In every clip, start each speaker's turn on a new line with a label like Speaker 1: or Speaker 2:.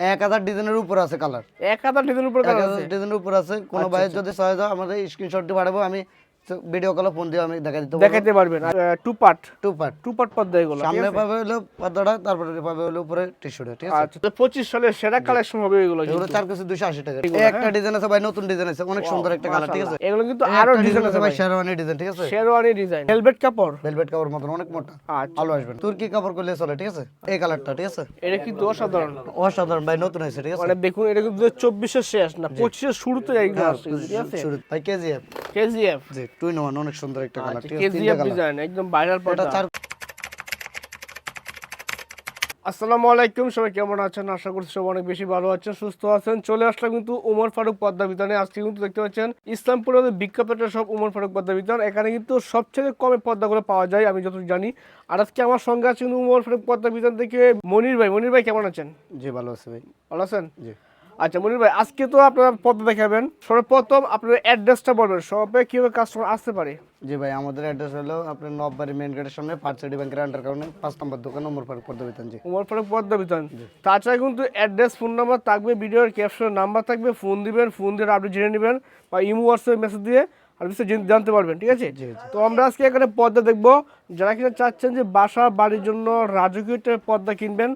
Speaker 1: এক হাজার ডিজাইনের উপর আছে কালার
Speaker 2: এক হাজার ডিজাইন উপর কালার আছে?
Speaker 1: ডিজাইনের উপর আছে। কোনো ভাইয়ের যদি সহায় দাও আমাদের স্ক্রিনশটটি পাঠাবো আমি ভিডিও কলে ফোন দিয়ে আমি দেখা দিতে
Speaker 2: দেখাইতে পারবেন। Two part
Speaker 1: two part
Speaker 2: two part Padma এগুলো
Speaker 1: সামনে পাবে হলো পর্দাটা তারপরে পাবে হলো উপরে টিস্যুটা ঠিক আছে?
Speaker 2: আচ্ছা তো পঁচিশ সালের সেরা কালেকশন হবে এগুলো
Speaker 1: এগুলো। চার দুশো আশি টাকা।
Speaker 2: এগুলো,
Speaker 1: এই একটা ডিজাইন আছে ভাই নতুন ডিজাইন আছে অনেক সুন্দর একটা কালার ঠিক আছে?
Speaker 2: এগুলো কিন্তু
Speaker 1: আরও
Speaker 2: ডিজাইন আছে
Speaker 1: ভাই শেরওয়ানি ডিজাইন ঠিক আছে?
Speaker 2: শেরওয়ানি ডিজাইন ভেলভেট কাপড়?
Speaker 1: ভেলভেট কাপড় মতন অনেক মোটা।
Speaker 2: আচ্ছা।
Speaker 1: ভালো আসবে তুর্কি কাপড় করলে চলে ঠিক আছে? এই কালারটা ঠিক আছে?
Speaker 2: এটা কিন্তু অসাধারণ।
Speaker 1: অসাধারণ ভাই নতুন আছে ঠিক আছে?
Speaker 2: মানে দেখুন এটা কিন্তু চব্বিশের শেষ না পঁচিশের শুরুতে এইগুলো
Speaker 1: হ্যাঁ,
Speaker 2: আসছে ঠিক আছে?
Speaker 1: ভাই কেজিএফ
Speaker 2: কেজিএফ
Speaker 1: জি। টুই ওয়ান অনেক সুন্দর একটা কালার ঠিক আছে?
Speaker 2: কেজিএফ ডিজাইন একদম ভাইরাল পর্দা। আসসালামু আলাইকুম সবাই কেমন আছেন? আশা করছি সবাই অনেক বেশি ভালো আছেন সুস্থ আছেন। চলে আসলাম কিন্তু উমর ফারুক পদ্মা বিতানে। আজকে কিন্তু দেখতে পাচ্ছেন ইসলামপুরের সব উমর ফারুক পদ্মা বিতান। এখানে কিন্তু সবচেয়ে কমে পদ্মাগুলো পাওয়া যায় আমি যতটুকু জানি। আর আজকে আমার সঙ্গে আছে কিন্তু উমর ফারুক পদ্মা বিতান থেকে মনির ভাই। মনির ভাই কেমন আছেন?
Speaker 1: জি ভালো আছে ভাই।
Speaker 2: ভালো আছেন?
Speaker 1: জি।
Speaker 2: আচ্ছা মনির ভাই আজকে তো আপনারা পদ্মা দেখাবেন। সর্বপ্রথম আপনার অ্যাড্রেসটা বলবেন সবে কীভাবে কাস্টমার আসতে পারে?
Speaker 1: জি ভাই আমাদের অ্যাড্রেস হলো আপনার নববাড়ি মেন গেটের সামনে পার্সিটি ব্যাংকের আন্ডার কারণে পাঁচ নম্বর দোকান নম্বর পার্ক পদ্মা বেতন জি।
Speaker 2: উমর ফারুক পদ্মা বিতান তাছাড়া কিন্তু অ্যাড্রেস ফোন নাম্বার থাকবে ভিডিওর ক্যাপশন নাম্বার থাকবে ফোন দিবেন ফোন দিয়ে আপনি জেনে নেবেন বা ইমো হোয়াটসঅ্যাপে মেসেজ দিয়ে আর জেনে- জানতে পারবেন ঠিক আছে। তো আমরা আজকে এখানে পদ্মা দেখব। যারা কিনা চাচ্ছেন যে বাসা বাড়ির জন্য রাজকীয় পদ্মা কিনবেন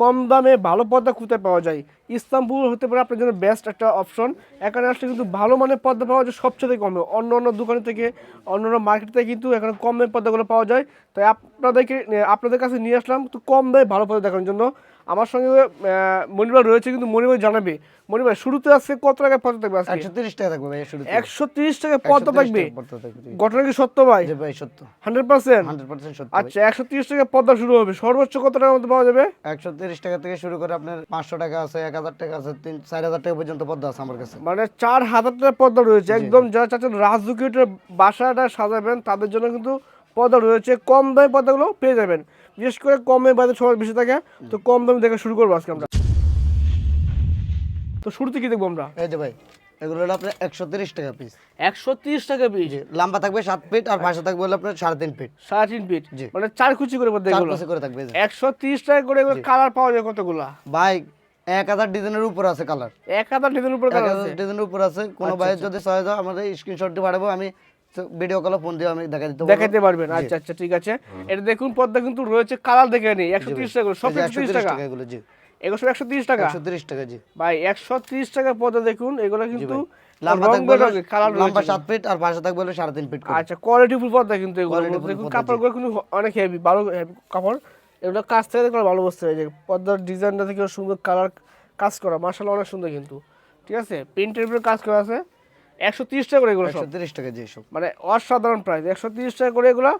Speaker 2: কম দামে ভালো পর্দা কোথায় পাওয়া যায়। ইস্তাম্বুল হতে পারে আপনার জন্য বেস্ট একটা অপশন এখানে আসলে কিন্তু ভালো মানের পর্দা পাওয়া যায় সবচেয়ে কমে। অন্য অন্য দোকান থেকে, অন্য অন্য মার্কেট থেকে কিন্তু এখানে কম দামের পর্দাগুলো পাওয়া যায়। তাই আপনাদেরকে, আপনাদের কাছে নিয়ে আসলাম, তো কম দামে ভালো পদ্মা দেখানোর জন্য। আমার সঙ্গে মনিবার রয়েছে কিন্তু মনিবার জানাবে। মনিবার শুরুতে আজকে কত টাকা পদ্মা থাকবে আজকে?
Speaker 1: একশো তিরিশ টাকা থাকবে ভাই শুরু
Speaker 2: একশো তিরিশ টাকায় পদ্মা থাকবে। ঘটনা কি সত্য ভাই?
Speaker 1: জি ভাই সত্য।
Speaker 2: Hundred percent?
Speaker 1: হান্ড্রেড পার্সেন্ট সত্য
Speaker 2: আচ্ছা একশো তিরিশ টাকা পদ্মা শুরু হবে। সর্বোচ্চ কত টাকার মধ্যে পাওয়া যাবে?
Speaker 1: একশো তিরিশ টাকা থেকে শুরু করে আপনার পাঁচশো টাকা আছে এক হাজার টাকা আছে তিন চার হাজার টাকা পর্যন্ত পদ্মা আছে আমার কাছে।
Speaker 2: মানে চার হাজার টাকা পদ্মা রয়েছে। একদম যারা চাচ্ছেন রাজদুকিটের বাসাটা সাজাবেন তাদের জন্য কিন্তু পদ্মা রয়েছে। কম দামে পদ্মাগুলো পেয়ে যাবেন। বিশেষ করে কমে বাজে সময় বেশি থাকে তো কম দামে দেখা শুরু করব আজকে আমরা। তো শুরুতে কি দেখব আমরা?
Speaker 1: এই যে ভাই এগুলো হলো আপনার একশো তিরিশ টাকা পিস
Speaker 2: একশো তিরিশ টাকা পিস
Speaker 1: লম্বা থাকবে সাত ফিট আর পাশে থাকবে হলো আপনার সাড়ে তিন ফিট
Speaker 2: সাড়ে তিন ফিট
Speaker 1: জি।
Speaker 2: মানে চার কুচি করে
Speaker 1: চার পাশে করে থাকবে
Speaker 2: একশো তিরিশ টাকা করে কালার পাওয়া যায় কতগুলা?
Speaker 1: ভাই এক হাজার ডিজাইনের উপর আছে কালার
Speaker 2: এক হাজার ডিজাইন উপরে কালার আছে?
Speaker 1: ডিজাইনের উপর আছে। কোনো ভাইয়ের যদি সহায় দাও আমাদের স্ক্রিনশটটি পাঠাবো আমি ভিডিও কলে ফোন দিয়ে আমি দেখা দিতে
Speaker 2: পারবেন। আচ্ছা আচ্ছা ঠিক আছে। এটা দেখুন পদ্মা কিন্তু রয়েছে কালার দেখে নেই একশো তিরিশ টাকা সব একশো তিরিশ টাকা?
Speaker 1: এগুলো জি।
Speaker 2: এগুলো সব একশো তিরিশ টাকা?
Speaker 1: একশো তিরিশ টাকা জি।
Speaker 2: ভাই একশো তিরিশ টাকা দেখুন এগুলো কিন্তু
Speaker 1: লম্বা থাকবে
Speaker 2: কালার
Speaker 1: লম্বা সাত ফিট আর পাশে থাকবে হলো সাড়ে তিন ফিট
Speaker 2: আচ্ছা কিন্তু এগুলো। দেখুন কাপড়গুলো কিন্তু অনেক হেভি ভালো কাপড়। এগুলো কাজ থেকে দেখলে ভালো বসতে হয় যে পদ্মার ডিজাইনটা থেকে সুন্দর কালার কাজ করা। মার্শাল অনেক সুন্দর কিন্তু। ঠিক আছে? প্রিন্টের উপরে কাজ করা আছে। একশো তিরিশ টাকা করে এগুলো
Speaker 1: একশো তিরিশ টাকা যে সব।
Speaker 2: মানে অসাধারণ প্রাইস একশো তিরিশ টাকা করে এগুলো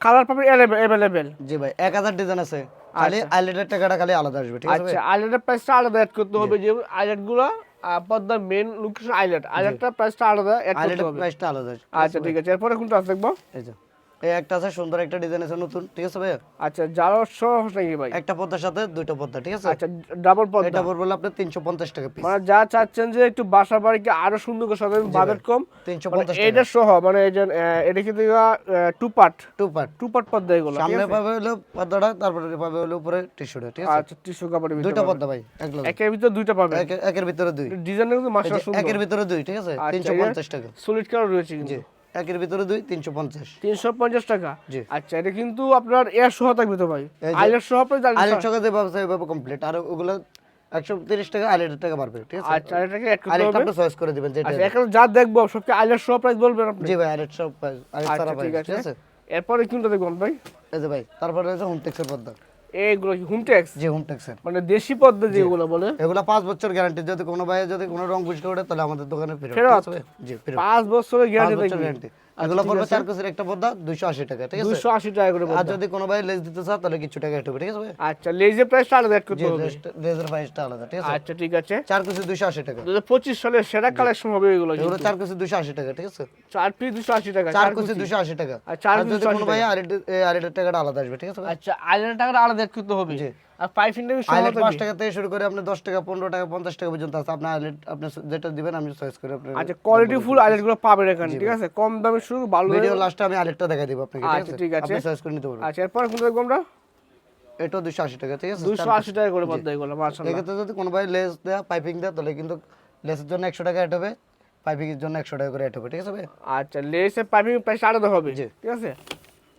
Speaker 2: কালার পাবেন অ্যাভেলেবেল
Speaker 1: জি ভাই এক হাজার ডিজাইন আছে। খালি আইলেটের টাকাটা খালি আলাদা আসবে ঠিক আছে?
Speaker 2: আচ্ছা আইলেটের প্রাইসটা আলাদা অ্যাড করতে হবে যে আইলেটগুলো পদ্মার মেন লোকেশন আইলেট আইলেটটা প্রাইসটা আলাদা অ্যাড করতে হবে।
Speaker 1: প্রাইসটা আলাদা।
Speaker 2: আচ্ছা ঠিক আছে। এরপরে কোনটা আছে দেখব?
Speaker 1: এই যে। এই একটা আছে সুন্দর একটা ডিজাইন আছে নতুন ঠিক আছে ভাই
Speaker 2: আচ্ছা যারা সহ নাকি ভাই?
Speaker 1: একটা পদ্মার সাথে দুইটা পদ্মা ঠিক আছে?
Speaker 2: আচ্ছা ডাবল পদ্মা।
Speaker 1: এটা পড়বে তিনশো পঞ্চাশ টাকা পিস
Speaker 2: মানে যা চাচ্ছেন যে একটু বাসা বাড়িকে আরও সুন্দর করে সাজাবেন বাজেট কম।
Speaker 1: তিনশো
Speaker 2: মানে
Speaker 1: পঞ্চাশ
Speaker 2: এটা সহ মানে আহ, এটা কিন্তু two part
Speaker 1: two part
Speaker 2: two part Padma এগুলো
Speaker 1: সামনে পাবে হলো পদ্মাটা তারপরে পাবে হলো উপরে টিস্যুটা ঠিক আছে?
Speaker 2: আচ্ছা টিস্যু কাপড়ের ভিতরে
Speaker 1: দুইটা পদ্মা ভাই
Speaker 2: একের ভিতরে দুইটা পাবেন
Speaker 1: একের- ভিতরে দুই।
Speaker 2: ডিজাইনের কিন্তু মাসা সুন্দর।
Speaker 1: একের ভিতরে দুই ঠিক আছে?
Speaker 2: আচ্ছা,
Speaker 1: তিনশো
Speaker 2: এটা-
Speaker 1: পঞ্চাশ টাকা।
Speaker 2: সলিড কালার রয়েছে কিন্তু।
Speaker 1: একের ভিতরে দুই তিনশো পঞ্চাশ।
Speaker 2: তিনশো পঞ্চাশ টাকা?
Speaker 1: জি।
Speaker 2: আচ্ছা এটা কিন্তু আপনার সহ থাকবে তো ভাই? আইলের সহ আপনার
Speaker 1: এভাবে কমপ্লিট আর ওগুলো একশো তিরিশ টাকা আইলেটের টাকা পারবে ঠিক আছে?
Speaker 2: আচ্ছা
Speaker 1: আপনি চয়েস করে দিবেন যেটা
Speaker 2: আচ্ছা এখন যা দেখব সবকে সহ প্রাইস বলবেন আপনি?
Speaker 1: জি ভাই আইলেট
Speaker 2: আচ্ছা
Speaker 1: সারা
Speaker 2: ঠিক আছে। এরপরে কোনটা দেখবেন ভাই?
Speaker 1: এই যে ভাই তারপরে হচ্ছে হোমটেক্সের পদ্মা
Speaker 2: ট্যাক্স হোমটেক্স
Speaker 1: জি হোমটেক্সের
Speaker 2: মানে দেশি পদ্ধতি যেগুলো বলে?
Speaker 1: এগুলো পাঁচ বছর গ্যারান্টি যদি কোনো ভাই যদি কোনো রং বুঝতে ওঠে তাহলে আমাদের দোকানে ফেরত
Speaker 2: ফেরত?
Speaker 1: জি ফেরত।
Speaker 2: পাঁচ বছরের গ্যারান্টি
Speaker 1: গ্যারান্টি এগুলো পড়বে চার কেজির একটা দুইশো আশি টাকা ঠিক আছে?
Speaker 2: দুশো আশি টাকা করে
Speaker 1: আর যদি কোনো ভাই লেস দিতে চাও তাহলে কিছু টাকা একটু ঠিক আছে ভাই?
Speaker 2: আচ্ছা লেজের প্রাইসটা আলাদা অ্যাড করতে হবে।
Speaker 1: লেজের প্রাইসটা আলাদা ঠিক আছে?
Speaker 2: আচ্ছা ঠিক আছে।
Speaker 1: চার দুইশো আশি টাকা।
Speaker 2: দু হাজার পঁচিশ সালের সেরা কালেকশন হবে এগুলো
Speaker 1: এগুলো চার দুইশো আশি টাকা ঠিক আছে?
Speaker 2: চার পিস দুশো আশি টাকা
Speaker 1: চার
Speaker 2: কুচি।
Speaker 1: দুইশো আশি টাকা।
Speaker 2: আর চার
Speaker 1: আর যদি কোনো ভাই আড়াইটের টাকাটা আলাদা আসবে ঠিক আছে
Speaker 2: আচ্ছা আইলের টাকাটা আলাদা অ্যাড করতে হবে। আর সহ
Speaker 1: আইলেট পাঁচ টাকা থেকে শুরু করে আপনি দশ টাকা পনেরো টাকা পঞ্চাশ টাকা পর্যন্ত আছে। আপনার আইলেট আপনি যেটা দিবেন আমি চয়েস করে আপনার
Speaker 2: আচ্ছা কোয়ালিটি ফুল আইলেটগুলো পাবেন এখানে ঠিক আছে? কম দামে শুরু ভালো
Speaker 1: ভিডিও লাস্টে আমি দিব আপনাকে
Speaker 2: আচ্ছা, ঠিক আছে।
Speaker 1: আপনি চয়েস করে নিতে পারবেন।
Speaker 2: আচ্ছা এরপর কোনটা দেখব আমরা?
Speaker 1: দুশো আশি টাকা ঠিক আছে?
Speaker 2: দুশো আশি টাকা করে পদ্মা এগুলো
Speaker 1: এক্ষেত্রে যদি কোনো ভাই লেস দেয় পাইপিং দেয় তাহলে কিন্তু লেসের জন্য একশো টাকা অ্যাড হবে পাইপিং এর জন্য একশো টাকা করে অ্যাড হবে ঠিক আছে ভাই?
Speaker 2: আচ্ছা লেসের পাইপিং প্রাইস আলাদা হবে ঠিক আছে?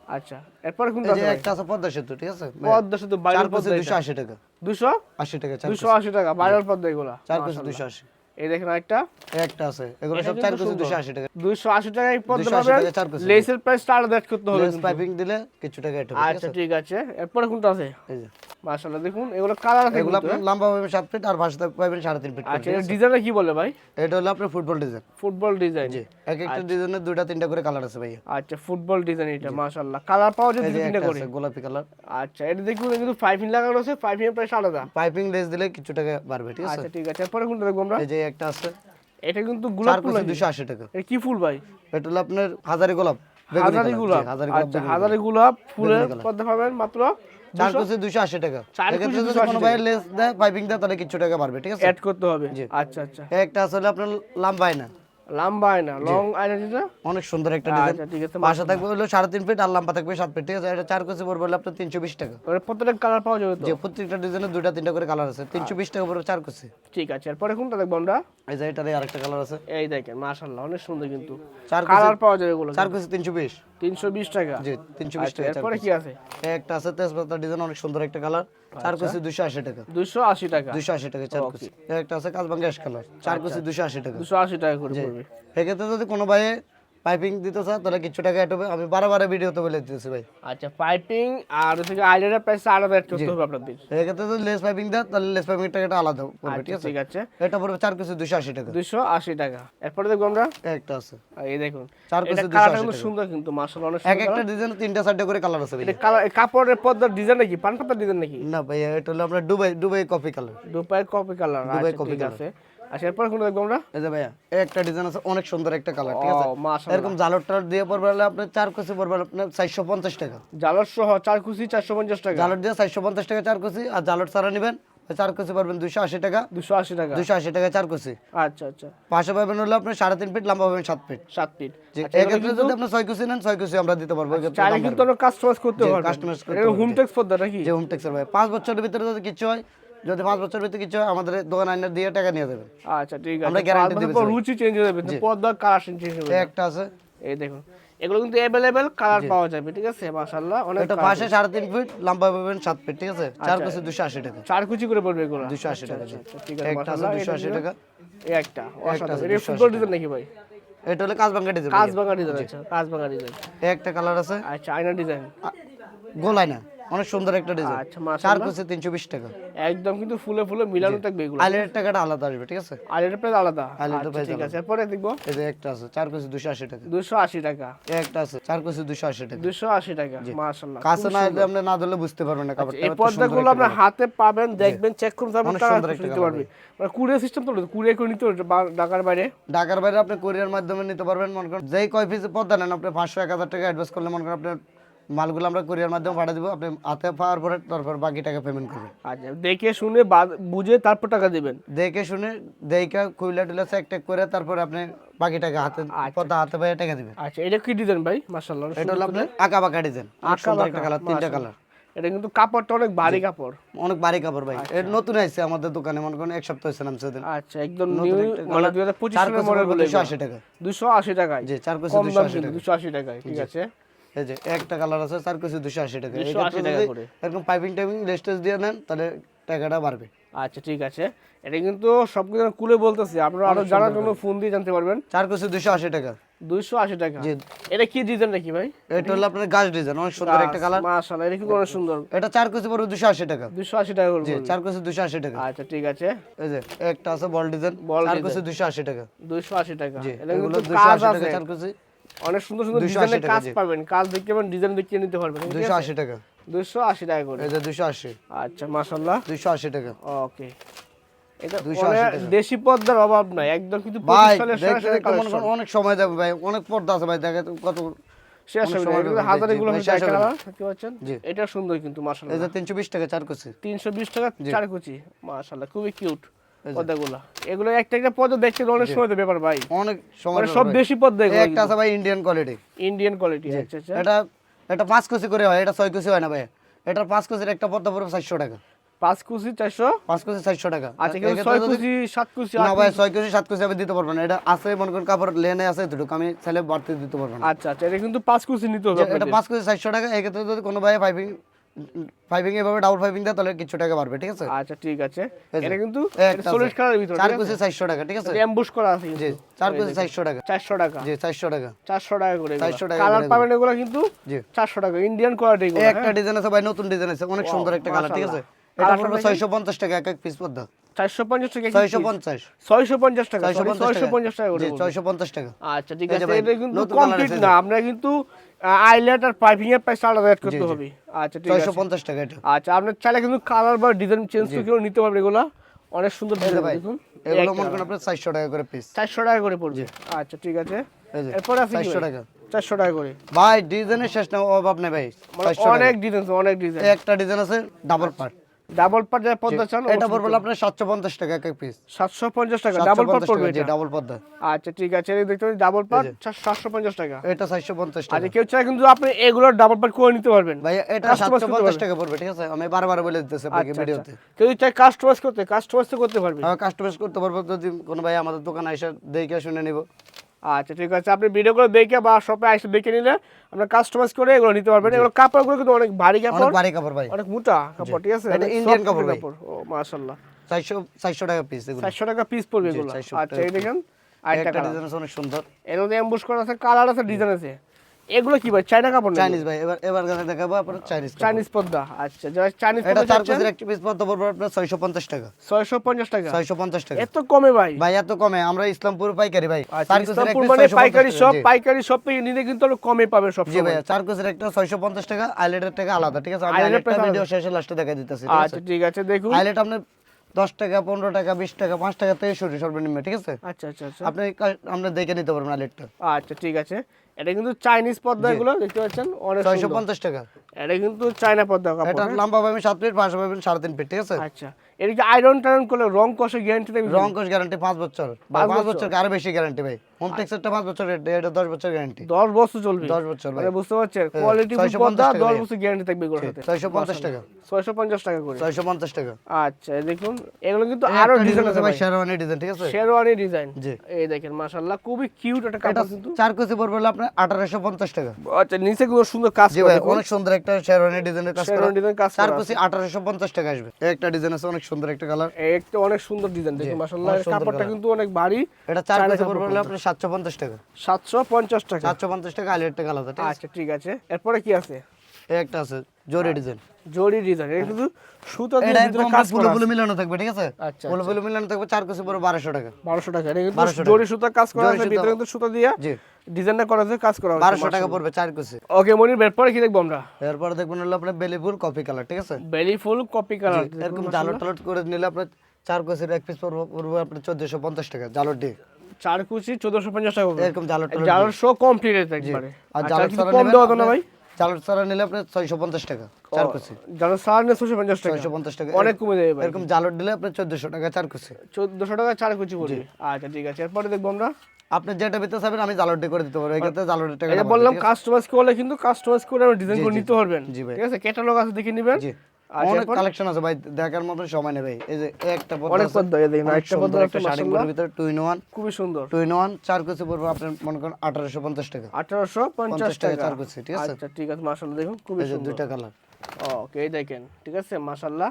Speaker 2: আচ্ছা এরপরে কোনটা
Speaker 1: এই
Speaker 2: আছে
Speaker 1: একটা আছে পদ্মা সেতু ঠিক আছে?
Speaker 2: পদ্মা শুধু বাইরের পদ্মা
Speaker 1: দুশো আশি টাকা।
Speaker 2: দুশো
Speaker 1: আশি টাকা চার
Speaker 2: দুশো আশি টাকা বাইরের পদ্মা এগুলো।
Speaker 1: চার কোসে
Speaker 2: এই দেখেন একটা
Speaker 1: একটা আছে। এগুলো সব চার
Speaker 2: কিন্তু
Speaker 1: কোসে
Speaker 2: সুন্দর।
Speaker 1: টাকা।
Speaker 2: দুইশো আশি টাকায় পদ্মা
Speaker 1: 280
Speaker 2: পাবেন।
Speaker 1: টাকা।
Speaker 2: লেসের প্রাইস আলাদা করতে হবে
Speaker 1: লেস পাইপিং দিলে কিছু টাকা
Speaker 2: আচ্ছা ঠিক আছে। এরপরে কোনটা আছে?
Speaker 1: এই যে।
Speaker 2: মাশাআল্লাহ দেখুন এগুলো কালার আছে
Speaker 1: এগুলো আপনার লম্বা পাবেন সাত ফিট আর পাবেন সাড়ে তিন ফিট
Speaker 2: আচ্ছা এর ডিজাইনটা কি বলে ভাই?
Speaker 1: এটা হলো আপনার ফুটবল ডিজাইন
Speaker 2: ফুটবল ডিজাইন
Speaker 1: জি এক একটা ডিজাইনের দুইটা তিনটা করে কালার আছে ভাইয়া।
Speaker 2: আচ্ছা ফুটবল ডিজাইন এটা মাশাআল্লাহ। কালার পাওয়া যায় তিনটা করে।
Speaker 1: গোলাপি কালার
Speaker 2: আচ্ছা এটা দেখুন কিন্তু ইন লাগানো আছে ইন প্রাইস
Speaker 1: পাইপিং লেস দিলে কিছু টাকা বাড়বে ঠিক আছে?
Speaker 2: আচ্ছা ঠিক আছে এরপরে কোনটা দেখব আমরা?
Speaker 1: এই যে একটা আছে।
Speaker 2: এটা কিন্তু গোলাপ ফুল
Speaker 1: কোসে দুশো আশি টাকা।
Speaker 2: এটা কি ফুল ভাই?
Speaker 1: এটা হলো আপনার হাজারি গোলাপ
Speaker 2: হাজারি গোলাপ।
Speaker 1: জি, হাজারি গোলাপ
Speaker 2: আচ্ছা হাজারি গোলাপ ফুলের। পাবেন মাত্র
Speaker 1: চার দুশো? আশি টাকা।
Speaker 2: চার
Speaker 1: এক্ষেত্রে যদি
Speaker 2: 280
Speaker 1: কোনো ভাই লেস দেয় পাইপিং দেয় তাহলে কিছু টাকা বাড়বে ঠিক আছে?
Speaker 2: অ্যাড করতে হবে। আচ্ছা আচ্ছা।
Speaker 1: একটা আসলে আপনার লাম্বা আয়না।
Speaker 2: লম্বা আয়না লং আয়না যেটা?
Speaker 1: অনেক সুন্দর একটা ডিজাইন
Speaker 2: আচ্ছা ঠিক আছে
Speaker 1: বাসা থাকবে হলো সাড়ে তিন ফিট আর লম্বা থাকবে সাত ফিট ঠিক আছে? এটা চার কোসে পড়বে হলো আপনার তিনশো বিশ টাকা।
Speaker 2: ওর প্রত্যেকটা কালার পাওয়া যাবে তো?
Speaker 1: যে প্রত্যেকটা ডিজাইনের দুইটা তিনটা করে কালার আছে। তিনশো বিশ টাকা পড়বে চার কোসে
Speaker 2: ঠিক আছে এরপরে কোনটা দেখব আমরা?
Speaker 1: এই যে এটার আরেকটা কালার আছে।
Speaker 2: এই দেখেন মাশাআল্লাহ অনেক সুন্দর কিন্তু।
Speaker 1: চার
Speaker 2: কালার পাওয়া যাবে এগুলো
Speaker 1: চার কোসে তিনশো বিশ
Speaker 2: তিনশো বিশ টাকা।
Speaker 1: জি তিনশো বিশ
Speaker 2: আচ্ছা
Speaker 1: টাকা
Speaker 2: এরপরে কি আছে?
Speaker 1: একটা আছে তেজপাতা ডিজাইন অনেক সুন্দর একটা কালার চার কোসি দুশো আশি টাকা।
Speaker 2: দুশো আশি টাকা।
Speaker 1: দুশো আশি টাকা চার কোসে একটা আছে গ্যাস কালার চার কোসি দুশো আশি টাকা।
Speaker 2: দুশো আশি টাকা করে পড়বে।
Speaker 1: এক্ষেত্রে যদি কোনো ভাই পাইপিং দিতে চায় তাহলে কিছু টাকা অ্যাড হবে আমি বারে বারে ভিডিওতে বলে দিতেছি ভাই।
Speaker 2: আচ্ছা পাইপিং আর হচ্ছে আইডিয়ার প্রাইস আলাদা অ্যাড করতে হবে আপনাদের।
Speaker 1: এক্ষেত্রে যদি লেস পাইপিং দেয় তাহলে লেস পাইপিং টাকাটা আলাদা পড়বে ঠিক
Speaker 2: আচ্ছা,
Speaker 1: আছে?
Speaker 2: ঠিক আছে।
Speaker 1: এটা পড়বে চার কোসে দুশো আশি টাকা।
Speaker 2: দুশো আশি টাকা। এরপরে দেখব আমরা।
Speaker 1: একটা আছে।
Speaker 2: আর এই দেখুন
Speaker 1: চার
Speaker 2: এটা
Speaker 1: দুশো
Speaker 2: কালারটা
Speaker 1: টাকা।
Speaker 2: সুন্দর কিন্তু মার্শাল অনেক
Speaker 1: এক
Speaker 2: সুন্দর
Speaker 1: একটা ডিজাইন তিনটা চারটা করে কালার আছে
Speaker 2: এটা কালার কাপড়ের পর্দার ডিজাইন নাকি? পান পাতার ডিজাইন নাকি?
Speaker 1: না ভাই এটা হলো আমরা দুবাই দুবাই কফি কালার।
Speaker 2: দুপায়ের কপি কালার
Speaker 1: দুবাই
Speaker 2: আচ্ছা
Speaker 1: copy
Speaker 2: ঠিক আছে। আচ্ছা এরপরে কোনটা দেখব আমরা?
Speaker 1: এই যে ভাইয়া এই একটা ডিজাইন আছে অনেক সুন্দর একটা কালার ঠিক আছে? এরকম জালর দিয়ে পড়বে হলে আপনার চার কোসে পড়বে আপনার চারশো পঞ্চাশ টাকা।
Speaker 2: জালার সহ চার কুচি চারশো পঞ্চাশ টাকা?
Speaker 1: জালর দিয়ে চারশো পঞ্চাশ টাকা চার কোসি আর জালর ছাড়া নেবেন চার কোসি পারবেন দুশো আশি টাকা।
Speaker 2: দুশো আশি টাকা?
Speaker 1: দুশো আশি টাকা চার কোসি
Speaker 2: আচ্ছা আচ্ছা।
Speaker 1: পাশে পাবেন হলো আপনার সাড়ে তিন ফিট লম্বা পাবেন সাত ফিট
Speaker 2: সাত ফিট আচ্ছা, এগুলো
Speaker 1: এক্ষেত্রে যদি আপনি ছয় কুসি নেন ছয় কুসি আমরা দিতে পারব
Speaker 2: চাইলে কিন্তু আমরা কাস্টমাইজ করতে পারব।
Speaker 1: করতে
Speaker 2: হোম টেক্স পদ্মা নাকি?
Speaker 1: যে হোম টেক্সের ভাই। পাঁচ বছরের ভিতরে যদি কিছু হয় যদি পাঁচ বছরের ভিতরে কিছু আমাদের দোকান আইনা দিয়ে টাকা নিয়ে দেবেন
Speaker 2: আচ্ছা ঠিক আছে। বছর পর রুচি চেঞ্জ হয়ে যাবে। কালার চেঞ্জ হয়ে যাবে।
Speaker 1: একটা আছে।
Speaker 2: এই দেখুন। এগুলো কিন্তু কালার পাওয়া যাবে ঠিক আছে? মাশাআল্লাহ অনেক
Speaker 1: এটা পাশে সাড়ে তিন ফিট লম্বা পাবেন সাত ফিট ঠিক আছে? চার কুসি দুশো আশি টাকা।
Speaker 2: চার কুচি করে পড়বে এগুলো।
Speaker 1: দুশো আশি টাকা।
Speaker 2: আচ্ছা, ঠিক আছে
Speaker 1: একটা আছে
Speaker 2: মাশাআল্লাহ
Speaker 1: দুশো আশি টাকা।
Speaker 2: এই একটা। অসাধারণ। এটা
Speaker 1: 280
Speaker 2: ফুটবল ডিজাইন নাকি ভাই?
Speaker 1: এটা হলো কাজবাঙ্গা ডিজাইন
Speaker 2: ডিজাইন আচ্ছা কাজ ভাঙা ডিজাইন
Speaker 1: একটা কালার আছে।
Speaker 2: আচ্ছা আয়না ডিজাইন
Speaker 1: গোলাই না অনেক সুন্দর একটা ডিজাইন
Speaker 2: আচ্ছা
Speaker 1: চার তিনশো বিশ টাকা।
Speaker 2: একদম কিন্তু ফুলে ফুলে মিলানো থাকবে এগুলো।
Speaker 1: আইলের টাকাটা আলাদা আসবে ঠিক আছে?
Speaker 2: এটা প্রাইস আলাদা। আচ্ছা,
Speaker 1: প্রাইস
Speaker 2: ঠিক আছে এরপরে দেখব।
Speaker 1: এই যে একটা আছে চার দুশো আশি টাকা।
Speaker 2: দুশো আশি টাকা।
Speaker 1: এই একটা আছে চার দুশো আশি টাকা।
Speaker 2: দুশো আশি টাকা মাশাআল্লাহ
Speaker 1: কাছে না এলে আপনি না ধরলে বুঝতে পারবেন না কাপড়টা।
Speaker 2: এই পর্দাগুলো আপনার হাতে পাবেন দেখবেন চেক করুন পারবেন
Speaker 1: অনেক সুন্দর একটা
Speaker 2: নিতে পারবে। মানে কুরিয়ার সিস্টেম তো কুরিয়ার করে নিতে ঢাকার বাইরে।
Speaker 1: ঢাকার বাইরে আপনি কোরিয়ার মাধ্যমে নিতে পারবেন মনে করেন যেই কয় পিস পদ্মা নেন আপনি পাঁচশো এক হাজার টাকা অ্যাডভান্স করলে মনে করেন আপনার মালগুলো আমরা কোরিয়ার মাধ্যমে পাঠিয়ে দিব। আপনি হাতে পাওয়ার পরে তারপর বাকি টাকা পেমেন্ট করবেন।
Speaker 2: আচ্ছা দেখে শুনে বুঝে তারপর টাকা দিবেন।
Speaker 1: দেখে শুনে দেখা কুইলা টুলা চেক টেক করে তারপরে আপনি বাকি টাকা হাতে পদ্মা হাতে পায়ে টাকা দিবেন।
Speaker 2: আচ্ছা এটা কি ডিজাইন ভাই? মাশাআল্লাহ
Speaker 1: এটা হলো। আপনার আঁকা বাঁকা ডিজাইন সুন্দর একটা কালার তিনটা কালার
Speaker 2: এটা কিন্তু কাপড়টা অনেক ভারী কাপড়।
Speaker 1: অনেক ভারী কাপড় ভাই। এটা নতুন আসছে আমাদের দোকানে মনে করেন এক সপ্তাহ হয়েছে নামছে দিন
Speaker 2: আচ্ছা একদম নিউ মানে দুই হাজার পঁচিশ
Speaker 1: চার
Speaker 2: সালের মডেল
Speaker 1: পড়বে
Speaker 2: বলে
Speaker 1: দুশো আশি টাকা
Speaker 2: দুশো আশি টাকায়।
Speaker 1: জি চার কোসি
Speaker 2: কম
Speaker 1: দুশো
Speaker 2: দাম
Speaker 1: আশি
Speaker 2: কিন্তু
Speaker 1: টাকা
Speaker 2: আশি টাকায় ঠিক আছে?
Speaker 1: এই যে একটা কালার আছে চার কেজি দুশো আশি টাকা
Speaker 2: 280
Speaker 1: এক্ষেত্রে
Speaker 2: টাকা করে।
Speaker 1: এরকম পাইপিং টাইপিং লেস্টেজ দিয়ে নেন তাহলে টাকাটা বাড়বে
Speaker 2: আচ্ছা ঠিক আছে এটা কিন্তু সব কিছু কুলে বলতেছি আপনারা আরও জানার জন্য ফোন দিয়ে জানতে পারবেন
Speaker 1: চার কেজি দুশো আশি টাকা
Speaker 2: দুইশো আশি টাকা
Speaker 1: জি
Speaker 2: এটা কি ডিজাইন নাকি ভাই
Speaker 1: এটা হলো আপনার গাছ ডিজাইন অনেক সুন্দর একটা কালার
Speaker 2: মাশাআল্লাহ এটা কিন্তু অনেক সুন্দর
Speaker 1: এটা চার কেজি পড়বে দুশো আশি টাকা
Speaker 2: দুশো আশি টাকা
Speaker 1: জি চার কেজি দুশো আশি টাকা
Speaker 2: আচ্ছা ঠিক আছে
Speaker 1: এই যে একটা আছে বল ডিজাইন
Speaker 2: বল
Speaker 1: চার। কেজি দুশো আশি টাকা
Speaker 2: দুইশো আশি টাকা
Speaker 1: জি এগুলো দুশো আশি টাকা
Speaker 2: আছে
Speaker 1: চার কেজি
Speaker 2: অনেক সুন্দর সুন্দর ডিজাইনের কাজ পাবেন। কাজ দেখতে পাবেন ডিজাইন দেখিয়ে নিতে পারবেন।
Speaker 1: দুশো আশি টাকা।
Speaker 2: দুইশো আশি টাকা করে।
Speaker 1: দুশো আশি।
Speaker 2: আচ্ছা মাশাআল্লাহ।
Speaker 1: দুশো আশি টাকা।
Speaker 2: ওকে। এটা
Speaker 1: 280
Speaker 2: দেশি পদ্মার অভাব নাই। একদম কিন্তু
Speaker 1: ভাই
Speaker 2: পঁচিশ সালের সরাসরি
Speaker 1: অনেক সময় যাবে ভাই। অনেক পর্দা আছে ভাই দেখে তো কত।
Speaker 2: এটা সুন্দর কিন্তু মাশাআল্লাহ।
Speaker 1: যে তিনশো বিশ টাকা চার কেজি
Speaker 2: তিনশো বিশ টাকা চার কুচি মাশাআল্লাহ খুবই কিউট পদ্মাগুলো। এগুলো একটা একটা পদ্মা দেখতে অনেক সময় তো ব্যাপার ভাই।
Speaker 1: অনেক সময়
Speaker 2: মানে সব দেশি পদ্মা এগুলো
Speaker 1: একটা আছে ভাই ইন্ডিয়ান কোয়ালিটি
Speaker 2: ইন্ডিয়ান কোয়ালিটি আচ্ছা আচ্ছা।
Speaker 1: এটা এটা পাঁচ কুচি করে হয় এটা ছয় কুচি হয় না ভাই। এটার পাঁচ কেজির একটা পদ্মা পড়বে চারশো টাকা।
Speaker 2: পাঁচ কুচি চারশো?
Speaker 1: পাঁচ কেজি চারশো টাকা।
Speaker 2: আচ্ছা ছয় কুচি সাত কুচি
Speaker 1: না ভাই ছয় সাত কেজি আমি দিতে পারব না। এটা আছে মনে করেন কাপড় লেনে আছে দুটো আমি চাইলে বাড়তি দিতে পারব না।
Speaker 2: আচ্ছা আচ্ছা এটা কিন্তু পাঁচ কুচি নিতে হবে
Speaker 1: এটা পাঁচ চারশো টাকা এক্ষেত্রে যদি কোনো ভাই পাইপিং পাইপিং এভাবে ডাবল পাইপিং দেয় তাহলে কিছু টাকা বাড়বে ঠিক আছে?
Speaker 2: আচ্ছা ঠিক আছে। এটা কিন্তু সলিড
Speaker 1: আছে।
Speaker 2: ভিতরে
Speaker 1: চার কোসে চারশো টাকা ঠিক আছে?
Speaker 2: অ্যাম্বুশ করা আছে
Speaker 1: জি চার কেজি চারশো টাকা।
Speaker 2: চারশো টাকা।
Speaker 1: জি চারশো টাকা।
Speaker 2: চারশো টাকা করে
Speaker 1: 400 টাকা
Speaker 2: কালার পাবেন এগুলো। কিন্তু
Speaker 1: জি।
Speaker 2: চারশো টাকা ইন্ডিয়ান কোয়ালিটি
Speaker 1: এগুলো একটা ডিজাইন আছে ভাই নতুন ডিজাইন আছে অনেক সুন্দর একটা কালার ঠিক আছে? এটা। ছয়শো পঞ্চাশ টাকা এক এক পিস পদ্মা
Speaker 2: চারশো পঞ্চাশ টাকা
Speaker 1: ছয়শো পঞ্চাশ।
Speaker 2: ছয়শো পঞ্চাশ টাকা
Speaker 1: ছয়শো পঞ্চাশ
Speaker 2: ছয়শো
Speaker 1: টাকা
Speaker 2: পঞ্চাশ টাকা করে
Speaker 1: জি
Speaker 2: বলুন।
Speaker 1: ছয়শো পঞ্চাশ টাকা।
Speaker 2: আচ্ছা ঠিক আছে এটা কিন্তু কমপ্লিট না আমরা কিন্তু আইলেট আর পাইপিং এর প্রাইস আলাদা অ্যাড করতে হবে। আচ্ছা ঠিক আছে।
Speaker 1: পঞ্চাশ টাকা এটা।
Speaker 2: আচ্ছা আপনার চাইলে কিন্তু কালার বা ডিজাইন চেঞ্জ করে নিতে পারবেন এগুলা। অনেক সুন্দর ডিজাইন দেখুন।
Speaker 1: এগুলো মনে করেন আপনার চারশো টাকা করে পিস
Speaker 2: চারশো টাকা করে পড়বে। আচ্ছা ঠিক আছে। এরপরে?
Speaker 1: টাকা।
Speaker 2: করে।
Speaker 1: ভাই ডিজাইনের শেষ না অভাব নেই ভাই।
Speaker 2: মানে অনেক ডিজাইন অনেক ডিজাইন
Speaker 1: একটা ডিজাইন আছে ডাবল পার্ট
Speaker 2: ডাবল পার যা পদ্মা চান
Speaker 1: এটা পড়বে আপনার সাতশো পঞ্চাশ টাকা এক পিস
Speaker 2: সাতশো পঞ্চাশ টাকা ডাবল পড়বে এটা?
Speaker 1: ডাবল
Speaker 2: আচ্ছা ঠিক আছে এই দেখতে ডাবল টাকা।
Speaker 1: এটা চারশো পঞ্চাশ টাকা।
Speaker 2: আচ্ছা কেউ চাই কিন্তু আপনি এগুলো ডাবল পার করে নিতে পারবেন।
Speaker 1: ভাই এটা
Speaker 2: Customize
Speaker 1: সাতশো
Speaker 2: করতে
Speaker 1: পঞ্চাশ
Speaker 2: পারবে।
Speaker 1: টাকা পড়বে ঠিক আছে? আমি বারবার বলে দিতেছি আপনাকে
Speaker 2: আচ্ছা,
Speaker 1: ভিডিওতে।
Speaker 2: আচ্ছা। কেউ চাই কাস্টমাইজ করতে কাস্টমাইজ করতে পারবে।
Speaker 1: আমি কাস্টমাইজ করতে পারব যদি কোনো ভাই আমাদের দোকানে এসে দেখে শুনে নিব।
Speaker 2: আচ্ছা ঠিক আছে। আপনি ভিডিওগুলো দেখে বা শপে এসে দেখে নিলে আপনার কাস্টমাইজ করে এগুলো নিতে পারবেন। এগুলো কাপড়গুলো কিন্তু অনেক ভারী কাপড় অনেক
Speaker 1: ভারী কাপড় ভাই।
Speaker 2: অনেক মোটা কাপড় ঠিক আছে?
Speaker 1: এটা
Speaker 2: ইন্ডিয়ান
Speaker 1: কাপড়
Speaker 2: soft
Speaker 1: কাপড় ভাই।
Speaker 2: ও মাশাআল্লাহ।
Speaker 1: 400 400 টাকা পিস এগুলো।
Speaker 2: চারশো টাকা পিস পড়বে এগুলো। আচ্ছা এই দেখেন। আরেকটা
Speaker 1: ডিজাইন অনেক সুন্দর।
Speaker 2: এর মধ্যে এমবুশ করা আছে কালার আছে ডিজাইন আছে। এগুলো কি ভাই? চাইনা কাপড় না
Speaker 1: চাইনিজ ভাই এবার এবার দেখাবো আপনার চাইনিজ
Speaker 2: চাইনিজ পর্দা আচ্ছা যারা চাইনিজ
Speaker 1: এটা
Speaker 2: পর্দা
Speaker 1: চার
Speaker 2: চাচ্ছেন
Speaker 1: কেজির একটা পিস পদ্মা পড়বে আপনার ছয়শো পঞ্চাশ টাকা।
Speaker 2: ছয়শো পঞ্চাশ টাকা?
Speaker 1: ছয়শো পঞ্চাশ টাকা।
Speaker 2: এত কমে ভাই?
Speaker 1: ভাই এত কমে। আমরা ইসলামপুর পাইকারি ভাই।
Speaker 2: আচ্ছা,
Speaker 1: চার কেজির এক
Speaker 2: ইসলামপুর মানে পাইকারি সব পাইকারি সব থেকে নিলে কিন্তু আরও কমে পাবেন সব
Speaker 1: জি ভাই চার কেজির একটা ছয়শো পঞ্চাশ টাকা আইলেটের টাকা আলাদা ঠিক আছে? আমি
Speaker 2: price
Speaker 1: ভিডিও শেষে লাস্টে দেখা দিতেছি
Speaker 2: আচ্ছা ঠিক আছে দেখুন।
Speaker 1: আইলেট আপনার দশ টাকা পনেরো টাকা বিশ টাকা পাঁচ টাকা থেকে শুরু সর্বনিম্ন ঠিক আছে?
Speaker 2: আচ্ছা আচ্ছা আচ্ছা।
Speaker 1: আপনি আমরা দেখে নিতে পারবেন আলেটটা
Speaker 2: আচ্ছা ঠিক আছে। এটা কিন্তু চাইনিজ পর্দা এগুলো দেখতে পাচ্ছেন অনেক
Speaker 1: ছয়শো পঞ্চাশ টাকা।
Speaker 2: এটা কিন্তু চায়না পর্দা কাপড়
Speaker 1: এটা লম্বা পাবেন সাত ফিট পাঁচ পাবেন সাড়ে তিন ফিট ঠিক আছে?
Speaker 2: আচ্ছা। এটা কি আয়রন টায়রন করলে রং কষে গ্যারান্টি দেবে?
Speaker 1: রং কোষ গ্যারান্টি পাঁচ বছর।
Speaker 2: পাঁচ? বছর।
Speaker 1: আরও বেশি গ্যারান্টি ভাই। হোম টেক্সেরটা পাঁচ বছর এটা দশ বছর গ্যারান্টি
Speaker 2: দশ বছর চলবে।
Speaker 1: দশ বছর
Speaker 2: মানে বুঝতে পারছেন? কোয়ালিটি
Speaker 1: 650
Speaker 2: পর্দা
Speaker 1: টাকা
Speaker 2: দশ
Speaker 1: ভাই।
Speaker 2: বছর গ্যারান্টি থাকবে এগুলোর সাথে
Speaker 1: ছয়শো পঞ্চাশ টাকা।
Speaker 2: ছয়শো পঞ্চাশ টাকা করে।
Speaker 1: ছয়শো পঞ্চাশ টাকা।
Speaker 2: আচ্ছা দেখুন এগুলো কিন্তু আরও ডিজাইন আছে ভাই
Speaker 1: শেরওয়ানি ডিজাইন ঠিক আছে?
Speaker 2: শেরওয়ানি ডিজাইন
Speaker 1: জি।
Speaker 2: এই দেখেন মাশাআল্লাহ খুবই কিউট একটা কাপড় কিন্তু।
Speaker 1: চার কেজি পড়বে আপনার আঠারোশো পঞ্চাশ টাকা।
Speaker 2: আচ্ছা নিচে কিন্তু সুন্দর কাজ করা।
Speaker 1: অনেক সুন্দর একটা শেরওয়ানি ডিজাইনের কাজ করা।
Speaker 2: ডিজাইন কাজ
Speaker 1: চার আঠারোশো পঞ্চাশ টাকা আসবে। একটা ডিজাইন আছে অনেক সুন্দর একটা কালার
Speaker 2: একটা অনেক সুন্দর ডিজাইন দেখুন মাশাআল্লাহ কাপড়টা কিন্তু অনেক ভারী।
Speaker 1: এটা চার
Speaker 2: কাপড়
Speaker 1: পড়বে আপনার সাতশো পঞ্চাশ টাকা।
Speaker 2: সাতশো পঞ্চাশ টাকা?
Speaker 1: সাতশো পঞ্চাশ টাকা আলিয়ার টাকা আলাদা
Speaker 2: আচ্ছা ঠিক আছে। এরপরে কি আছে?
Speaker 1: একটা আছে জরি ডিজাইন
Speaker 2: জরি ডিজাইন এটা কিন্তু সুতো দিয়ে ভিতরে কাজ
Speaker 1: ফুলো মিলানো থাকবে ঠিক আছে?
Speaker 2: আচ্ছা,
Speaker 1: ফুলো ফুলো মিলানো থাকবে চার কেজি পড়বে বারোশো টাকা।
Speaker 2: বারোশো টাকা। এটা কিন্তু জরি সুতো কাজ করা আছে ভিতরে কিন্তু সুতো দিয়ে
Speaker 1: জি।
Speaker 2: ডিজাইনটা করা আছে কাজ করা
Speaker 1: বারোশো টাকা পড়বে চার কেজি।
Speaker 2: ওকে মনির এরপরে কি দেখব আমরা?
Speaker 1: এরপর দেখবেন হলো আপনার বেলিপুর কফি কালার ঠিক আছে?
Speaker 2: বেলি ফুল কপি কালার
Speaker 1: এরকম জালট টালট করে নিলে আপনার চার কেজির এক পিস পড়বে আপনার চোদ্দশো পঞ্চাশ টাকা জালট দিয়ে।
Speaker 2: চার কুচি চোদ্দশো পঞ্চাশ টাকা পড়বে।
Speaker 1: এরকম
Speaker 2: শো কমপ্লিট একবারে।
Speaker 1: আর
Speaker 2: কম
Speaker 1: নিলে
Speaker 2: দেওয়া তো না ভাই।
Speaker 1: ছাড়া নিলে আপনার ছয়শো পঞ্চাশ টাকা চার কেজি
Speaker 2: জালার সার ছশো পঞ্চাশ টাকা।
Speaker 1: ছয়শো পঞ্চাশ টাকা।
Speaker 2: অনেক কমে যাবে ভাই।
Speaker 1: এরকম দিলে আপনার টাকা চার কেজি
Speaker 2: চোদ্দশো টাকা চার কুচি পড়বে আচ্ছা ঠিক আছে। এরপরে দেখব আমরা।
Speaker 1: আপনি যেটা ভিতরে চাবেন আমি জালট করে দিতে পারব। এক্ষেত্রে টাকা
Speaker 2: বললাম কাস্টমাইজ করলে কিন্তু কাস্টমাইজ করে আপনি ডিজাইন করে নিতে পারবেন। ঠিক আছে? ক্যাটালগ আছে দেখে নেবেন।
Speaker 1: জি। অনেক কালেকশন আছে ভাই দেখার মতো সময় নেই ভাই। এই যে একটা পদ্ম
Speaker 2: অনেক পদ্ম এই দেখুন
Speaker 1: একটা
Speaker 2: পদ্ম
Speaker 1: একটা শাড়ি
Speaker 2: পরে
Speaker 1: ভিতরে 2 ইন ওয়ান
Speaker 2: খুবই সুন্দর।
Speaker 1: 2 ইন ওয়ান চার কেজি পড়বে আপনার মনে করেন আঠারোশো পঞ্চাশ টাকা।
Speaker 2: আঠারোশো পঞ্চাশ
Speaker 1: 50 টাকা চার কুচি, ঠিক আছে?
Speaker 2: আচ্ছা ঠিক আছে মাশাআল্লাহ দেখুন
Speaker 1: যে
Speaker 2: সুন্দর।
Speaker 1: দুইটা কালার
Speaker 2: ওকে দেখেন ঠিক আছে মাশাআল্লাহ।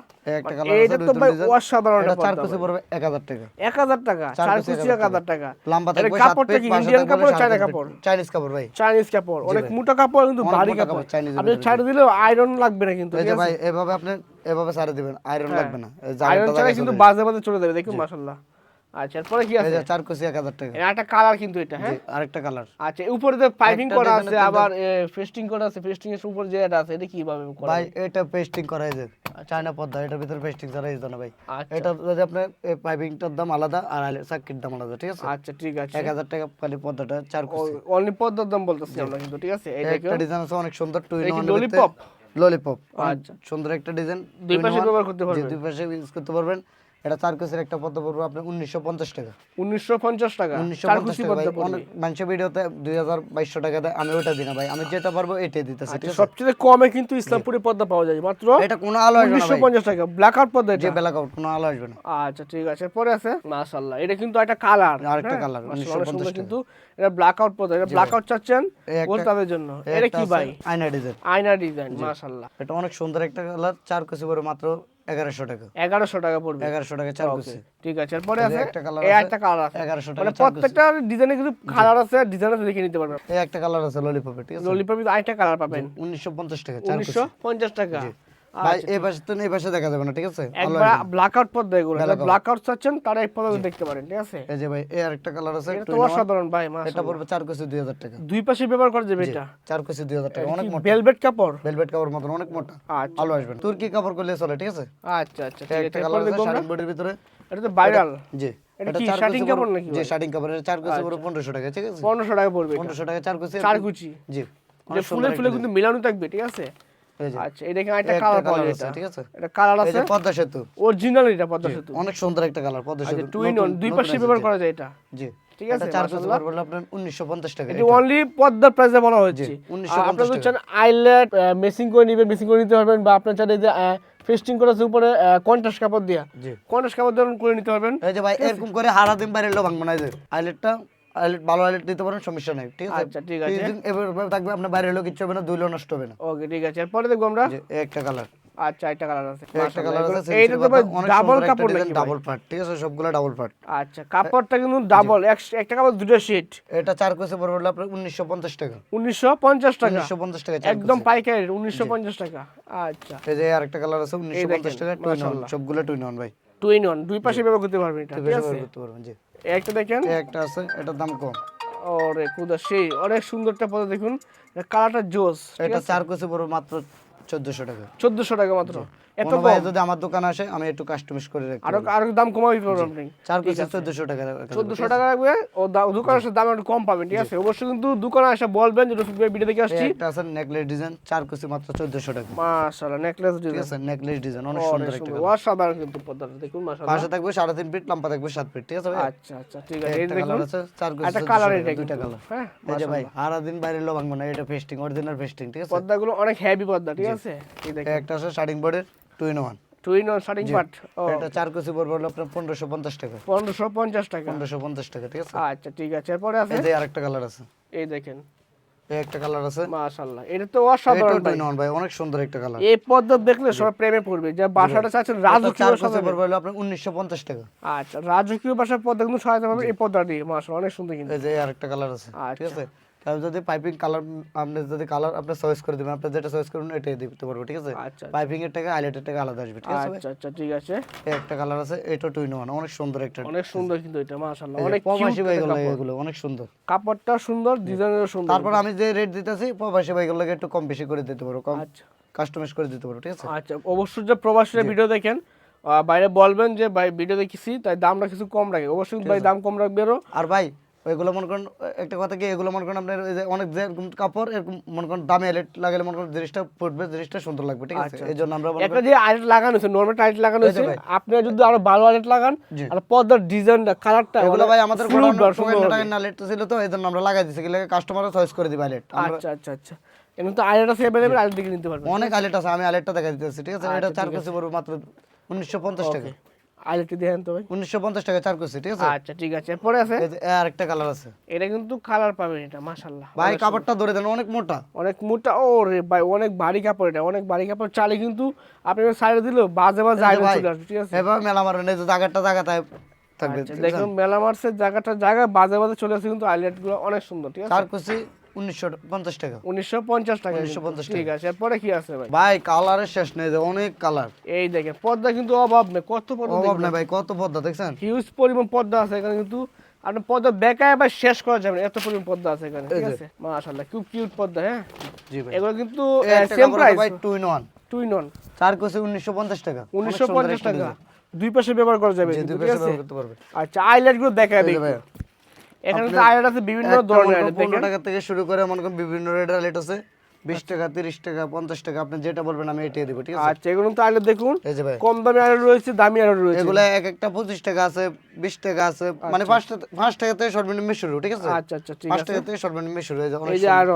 Speaker 2: মানে এইটা তো ভাই অসাধারণ
Speaker 1: এটা চার
Speaker 2: পদ্মা
Speaker 1: পড়বে এক হাজার টাকা।
Speaker 2: এক হাজার টাকা
Speaker 1: চার কুচি
Speaker 2: কুচি
Speaker 1: এক
Speaker 2: এক হাজার টাকা।
Speaker 1: লম্বা থাকবে
Speaker 2: কাপড়টা কি ইন্ডিয়ান কাপড় চায়না কাপড়
Speaker 1: চাইনিজ কাপড়? ভাই।
Speaker 2: চাইনিজ কাপড় অনেক মোটা কাপড় কিন্তু ভারী কাপড়। আপনি ছাড় দিলেও আয়রন লাগবে না কিন্তু
Speaker 1: এই যে ভাই এভাবে আপনি এভাবে সারে দিবেন আয়রন লাগবে না।
Speaker 2: আয়রন ছাড়া কিন্তু বাজে বাজে চলে যাবে দেখুন মাশাআল্লাহ। আচ্ছা এরপরে কি আছে?
Speaker 1: চার টাকা।
Speaker 2: একটা কালার কিন্তু এটা হ্যাঁ?
Speaker 1: আরেকটা কালার
Speaker 2: আচ্ছা উপরে পাইপিং করা আছে আবার ফেস্টিং করা আছে ফেস্টিং এর উপর যে এটা আছে এটা কীভাবে করা
Speaker 1: ভাই এটা পেস্টিং করা হয়েছে চায়না পদ্মা এটার ভিতরে পেস্টিং করা হয়েছে না ভাই।
Speaker 2: আচ্ছা।
Speaker 1: এটা যদি আপনার পাইপিংটার দাম আলাদা আর দাম আলাদা ঠিক আছে?
Speaker 2: আচ্ছা ঠিক আছে।
Speaker 1: এক হাজার টাকা খালি চার কুচি।
Speaker 2: অনলি পদ্মার দাম বলতেছি আমরা কিন্তু ঠিক আছে? এই
Speaker 1: একটা ডিজাইন আছে অনেক সুন্দর টু ইন
Speaker 2: এটা lollipop?
Speaker 1: ললিপপ
Speaker 2: আচ্ছা।
Speaker 1: সুন্দর একটা ডিজাইন
Speaker 2: দুই পাশে ব্যবহার করতে পারবেন।
Speaker 1: দুই পাশে ইউজ করতে পারবেন। এটা চার কুচির একটা পদ্মা পড়বে আপনার উনিশশো পঞ্চাশ টাকা।
Speaker 2: উনিশশো পঞ্চাশ টাকা?
Speaker 1: উনিশশো পঞ্চাশ টাকা অনেক মানুষের ভিডিওতে দুই হাজার বাইশশো টাকা দেয় আমি ওটা দিই না ভাই আমি যেটা পারব এটাই দিতেছি
Speaker 2: সবচেয়ে কমে কিন্তু ইসলামপুরি পদ্মা পাওয়া যায় মাত্র
Speaker 1: এটা কোনো আলো আসবে না
Speaker 2: উনিশশো পঞ্চাশ টাকা। ব্ল্যাক আউট পদ্মা
Speaker 1: যে
Speaker 2: এটা?
Speaker 1: বেলা কাউট কোনো আলো আসবে না।
Speaker 2: আচ্ছা ঠিক আছে পরে আছে? মাশাআল্লাহ এটা কিন্তু একটা কালার
Speaker 1: আরেকটা colour, 1950 টাকা।
Speaker 2: কিন্তু এটা ব্ল্যাক আউট পদ্মা এটা ব্ল্যাক আউট চাচ্ছেন তাদের জন্য। এটা কি ভাই?
Speaker 1: আয়না ডিজাইন
Speaker 2: আয়না ডিজাইন মাশাআল্লাহ।
Speaker 1: এটা অনেক সুন্দর একটা কালার চার কুচি পড়বে মাত্র এগারোশো টাকা।
Speaker 2: এগারোশো টাকা পড়বে।
Speaker 1: এগারোশো টাকা চার
Speaker 2: Okay, ঠিক আছে। এরপরে আছে
Speaker 1: একটা
Speaker 2: কালার
Speaker 1: আছে,
Speaker 2: একটা কালার আছে।
Speaker 1: এগারোশো
Speaker 2: মানে
Speaker 1: টাকা
Speaker 2: প্রত্যেকটা ডিজাইনে কিন্তু কালার আছে ডিজাইন দেখে নিতে পারবেন
Speaker 1: এই একটা কালার আছে ললিপপের ঠিক আছে?
Speaker 2: ললিপপে আরেকটা কালার পাবেন।
Speaker 1: উনিশশো পঞ্চাশ টাকা চার কুচি
Speaker 2: উনিশশো পঞ্চাশ টাকা।
Speaker 1: ভাই এই পাশে তো এই পাশে দেখা যাবে না ঠিক আছে?
Speaker 2: একবার
Speaker 1: আসবে। না।
Speaker 2: ব্ল্যাক আউট পদ্মা এগুলো ব্ল্যাক চাচ্ছেন তারা এই পদ্মা দেখতে পারেন ঠিক আছে?
Speaker 1: এই যে ভাই এই আরেকটা কালার আছে
Speaker 2: এটা তো অসাধারণ ভাই
Speaker 1: এটা পড়বে চার কুচি দুই হাজার টাকা।
Speaker 2: দুই পাশে ব্যবহার করা যাবে এটা?
Speaker 1: চার কুচি দুই হাজার টাকা অনেক মোটা।
Speaker 2: ভেলভেট কাপড়?
Speaker 1: ভেলভেট কাপড় মতন অনেক মোটা।
Speaker 2: আচ্ছা।
Speaker 1: আলো আসবে তুর্কি কাপড় করলে চলে ঠিক আছে?
Speaker 2: আচ্ছা আচ্ছা ঠিক আছে
Speaker 1: কালার আছে
Speaker 2: দেখব
Speaker 1: বডির ভিতরে।
Speaker 2: এটা তো ভাইরাল
Speaker 1: জি।
Speaker 2: এটা
Speaker 1: এটা
Speaker 2: কি শার্টিং কাপড় নাকি
Speaker 1: জি শার্টিং কাপড় এটা চার কুচি পড়বে পনেরোশো টাকা ঠিক আছে?
Speaker 2: টাকা পড়বে এটা।
Speaker 1: পনেরোশো টাকা চার কুচি।
Speaker 2: চার কুচি।
Speaker 1: জি
Speaker 2: ফুলে ফুলে কিন্তু মিলানো থাকবে ঠিক আছে? আচ্ছা এটা এখানে একটা
Speaker 1: একটা
Speaker 2: কালার পাওয়া যায়
Speaker 1: ঠিক আছে?
Speaker 2: এটা কালার আছে
Speaker 1: যে পদ্মা সেতু।
Speaker 2: অরিজিনাল এটা পদ্মা সেতু।
Speaker 1: অনেক সুন্দর একটা কালার পদ্মা
Speaker 2: আচ্ছা
Speaker 1: সেতু।
Speaker 2: টু ইন
Speaker 1: নতুন-
Speaker 2: দুই পাশে ব্যবহার করা যায় এটা।
Speaker 1: জি
Speaker 2: ঠিক আছে
Speaker 1: চার কুচি
Speaker 2: মাশাআল্লাহ।
Speaker 1: পড়বে আপনার উনিশশো পঞ্চাশ টাকা
Speaker 2: এটা অনলি পদ্মার প্রাইসে বলা হচ্ছে
Speaker 1: 1950
Speaker 2: আপনারা চান আইলেট মেসিং করে নেবেন মেসিং করে নিতে পারবেন বা আপনার চান এই যে ফেস্টিং করা আছে উপরে কন্ট্রাস্ট কাপড় দিয়া। কন্ট্রাস্ট কাপড় করে নিতে পারবেন।
Speaker 1: এই যে ভাই এরকম করে হারা দিন বাইরে এলো ভাঙবো না এই যে আইলেটটা আইলেট ভালো আইলেট দিতে পারেন সমস্যা নাই ঠিক আছে?
Speaker 2: আচ্ছা, ঠিক আছে।
Speaker 1: এভাবে থাকবে আপনার বাইরে হবে না নষ্ট হবে না।
Speaker 2: ওকে ঠিক আছে। এরপরে দেখব আমরা?
Speaker 1: একটা কালার
Speaker 2: আচ্ছা একটা কালার আছে।
Speaker 1: একটা কালার আছে
Speaker 2: এইটা তো ভাই ডাবল কাপড় নাকি
Speaker 1: ডাবল পার্ট ঠিক আছে সবগুলো ডাবল পার্ট
Speaker 2: আচ্ছা কাপড়টা কিন্তু ডাবল একটা কাপড় দুটো শিট
Speaker 1: এটা চার কোসে পড়বে আপনার উনিশশো পঞ্চাশ টাকা।
Speaker 2: টাকা? একদম পাইকারি উনিশশো পঞ্চাশ টাকা। আচ্ছা।
Speaker 1: এই যে আরেকটা কালার আছে উনিশশো পঞ্চাশ টাকা টু ইন সবগুলো টু ইন ওয়ান ভাই।
Speaker 2: দুই পাশে ব্যবহার করতে পারবেন এটা ঠিক আছে?
Speaker 1: ব্যবহার করতে পারবেন জি।
Speaker 2: এই একটা দেখেন।
Speaker 1: একটা আছে এটার দাম কম।
Speaker 2: ওরে কুদা সেই অনেক সুন্দরটা পদে দেখুন। কালারটা জোস
Speaker 1: এটা চার কোসে বড় মাত্র চোদ্দশো টাকা।
Speaker 2: চোদ্দশো টাকা মাত্র? এত
Speaker 1: ভাই যদি আমার দোকানে আসে আমি একটু কাস্টমাইজ করে রাখি
Speaker 2: আরও আরও দাম কমাই পারবেন আপনি
Speaker 1: চার কোসে চোদ্দশো টাকা রাখা
Speaker 2: চোদ্দশো টাকা রাখবে ও দোকানে আসে দাম একটু কম পাবেন ঠিক আছে? অবশ্যই কিন্তু দোকানে আসে বলবেন যে রসুন ভাই ভিডিও দেখে আসছি।
Speaker 1: একটা আছে নেকলেস ডিজাইন চার কোসে মাত্র চোদ্দশো টাকা।
Speaker 2: মাশাআল্লাহ নেকলেস
Speaker 1: ঠিক আছে নেকলেস ডিজাইন অনেক সুন্দর একটা
Speaker 2: অসাধারণ কিন্তু পদ্মাটা দেখুন মাশাআল্লাহ।
Speaker 1: পাশে থাকবে সাড়ে তিন ফিট লম্বা থাকবে সাত ফিট ঠিক আছে ভাই
Speaker 2: আচ্ছা আচ্ছা ঠিক আছে। এই দেখুন
Speaker 1: চার
Speaker 2: একটা কালার এটা
Speaker 1: দুইটা কালার।
Speaker 2: হ্যাঁ
Speaker 1: এই যে ভাই সারা দিন বাইরে ভাঙবো না এটা ফেস্টিং অরিজিনাল ফেস্টিং ঠিক আছে?
Speaker 2: পদ্মাগুলো অনেক হেভি পদ্মা ঠিক আছে? এই দেখুন।
Speaker 1: একটা আছে শার্টিং বোর্ডের two in one
Speaker 2: two in one shirting part
Speaker 1: এটা চার কোসি পড়বে হলো আপনার পনেরোশো পঞ্চাশ টাকা।
Speaker 2: পনেরোশো পঞ্চাশ টাকা।
Speaker 1: পনেরোশো পঞ্চাশ টাকা ঠিক আছে?
Speaker 2: আচ্ছা ঠিক আছে। এরপরে আছে?
Speaker 1: এই যে আরেকটা কালার আছে।
Speaker 2: এই দেখেন।
Speaker 1: একটা কালার আছে।
Speaker 2: মাশাআল্লাহ। এটা তো অসাধারণ
Speaker 1: টু ইন ওয়ান ভাই অনেক সুন্দর একটা কালার
Speaker 2: এই পদ্মা দেখলে সবাই প্রেমে পড়বে। যে বাসাটা চাচ্ছেন রাজকীয় সাজাবেন।
Speaker 1: পড়বে হলো আপনার উনিশশো পঞ্চাশ টাকা।
Speaker 2: আচ্ছা রাজকীয় বাসার পদ্মা কিন্তু সহায়তা পাবে এই পদ্মাটি মাশাআল্লাহ অনেক সুন্দর কিন্তু।
Speaker 1: এই যে আরেকটা কালার আছে ঠিক
Speaker 2: আচ্ছা।
Speaker 1: আছে? তাহলে যদি পাইপিং কালার আপনি যদি কালার আপনি চয়েস করে দিবেন আপনি যেটা চয়েস করবেন এটাই দিতে পারব ঠিক আছে?
Speaker 2: আচ্ছা
Speaker 1: পাইপিং এর টাকা আইলেটের টাকা আলাদা আসবে ঠিক আছে?
Speaker 2: আচ্ছা আচ্ছা ঠিক আছে।
Speaker 1: এই একটা কালার আছে এটা টু ইন ওয়ান অনেক সুন্দর একটা।
Speaker 2: অনেক সুন্দর কিন্তু এটা মাশাআল্লাহ অনেক
Speaker 1: প্রবাসী
Speaker 2: কিউট
Speaker 1: বাইগুলো এগুলো অনেক সুন্দর।
Speaker 2: কাপড়টা সুন্দর ডিজাইনও সুন্দর
Speaker 1: তারপর আমি যে রেট দিতেছি প্রবাসী বাইগুলোকে একটু কম বেশি করে দিতে পারব কম
Speaker 2: আচ্ছা।
Speaker 1: কাস্টমাইজ করে দিতে পারব ঠিক আছে?
Speaker 2: আচ্ছা অবশ্যই যে প্রবাসীরা ভিডিও দেখেন বাইরে বলবেন যে ভাই ভিডিও দেখেছি তাই দামটা কিছু কম রাখে। অবশ্যই ভাই দাম কম রাখবে আর
Speaker 1: ভাই ওইগুলো মনে করেন একটা কথা কি এগুলো মনে করেন আপনার ওই যে অনেক যেরকম কাপড় এরকম মনে করেন দামে এলেট লাগালে মনে করেন জিনিসটা ফুটবে জিনিসটা সুন্দর লাগবে ঠিক আছে? এই জন্য আমরা
Speaker 2: একটা যে আইলেট লাগানো হয়েছে নর্মাল টাইট লাগানো হয়েছে আপনি যদি আরও ভালো আইলেট লাগান আর পর্দার ডিজাইনটা কালারটা
Speaker 1: এগুলো ভাই আমাদের
Speaker 2: হবে।
Speaker 1: টাকা না লেট ছিল তো এই জন্য আমরা লাগাই দিছি গেলে কাস্টমাররা চয়েস করে দিবে আইলেট
Speaker 2: আচ্ছা আচ্ছা আচ্ছা। এমন তো আইলেট আছে অ্যাভেলেবল আইলেট দিকে নিতে পারবেন।
Speaker 1: অনেক আইলেট আছে আমি আইলেটটা দেখা দিতেছি ঠিক আছে?
Speaker 2: আচ্ছা,
Speaker 1: এটা চার কেজি পড়বে মাত্র উনিশশো পঞ্চাশ টাকা।
Speaker 2: আইলেটটি দেখেন তো ভাই।
Speaker 1: 1950 টাকা চার করছে ঠিক আছে?
Speaker 2: আচ্ছা ঠিক আছে। পরে আছে?
Speaker 1: আরেকটা কালার আছে।
Speaker 2: এটা কিন্তু কালার পাবেন এটা মাশাআল্লাহ।
Speaker 1: ভাই কাপড়টা ধরে দেন অনেক মোটা।
Speaker 2: অনেক মোটা ওরে ভাই অনেক ভারী কাপড় এটা অনেক ভারী কাপড়। চালে কিন্তু আপনি সাইডে দিলো বাজে বাজে চলে আসবে ঠিক আছে?
Speaker 1: মেলা মারবেন এই যে জায়গাটা জায়গা থাকবে
Speaker 2: আচ্ছা, দেখুন মেলা মারছে জায়গাটা জায়গা বাজে বাজে চলে আসে কিন্তু আইলেটগুলো অনেক সুন্দর ঠিক আছে?
Speaker 1: চার কুচি 1950 টাকা। 1950 টাকা
Speaker 2: টাকা। দুই পাশে ব্যবহার করা যাবে
Speaker 1: দুই পাশে ব্যবহার করতে
Speaker 2: আচ্ছা
Speaker 1: আইলাইটগুলো
Speaker 2: দেখায়
Speaker 1: দেখবেন
Speaker 2: এখানে তো আছে বিভিন্ন ধরনের
Speaker 1: পনেরো টাকা থেকে শুরু করে মনে করেন বিভিন্ন রেটের আছে বিশ টাকা তিরিশ টাকা পঞ্চাশ টাকা আপনি যেটা বলবেন আমি দেবো ঠিক আছে?
Speaker 2: আচ্ছা এগুলো তো আইলে দেখুন কম দামি আইলে রয়েছে দামি আইলে রয়েছে।
Speaker 1: এগুলো এক একটা পঁচিশ টাকা আছে বিশ টাকা আছে মানে পাঁচ টাকা পাঁচ টাকা থেকে সর্বনিম্ন শুরু ঠিক আছে?
Speaker 2: আচ্ছা আচ্ছা ঠিক
Speaker 1: পাঁচ টাকা থেকে সর্বনিম্ন শুরু হয়ে যায় অনেক
Speaker 2: এই যে আরও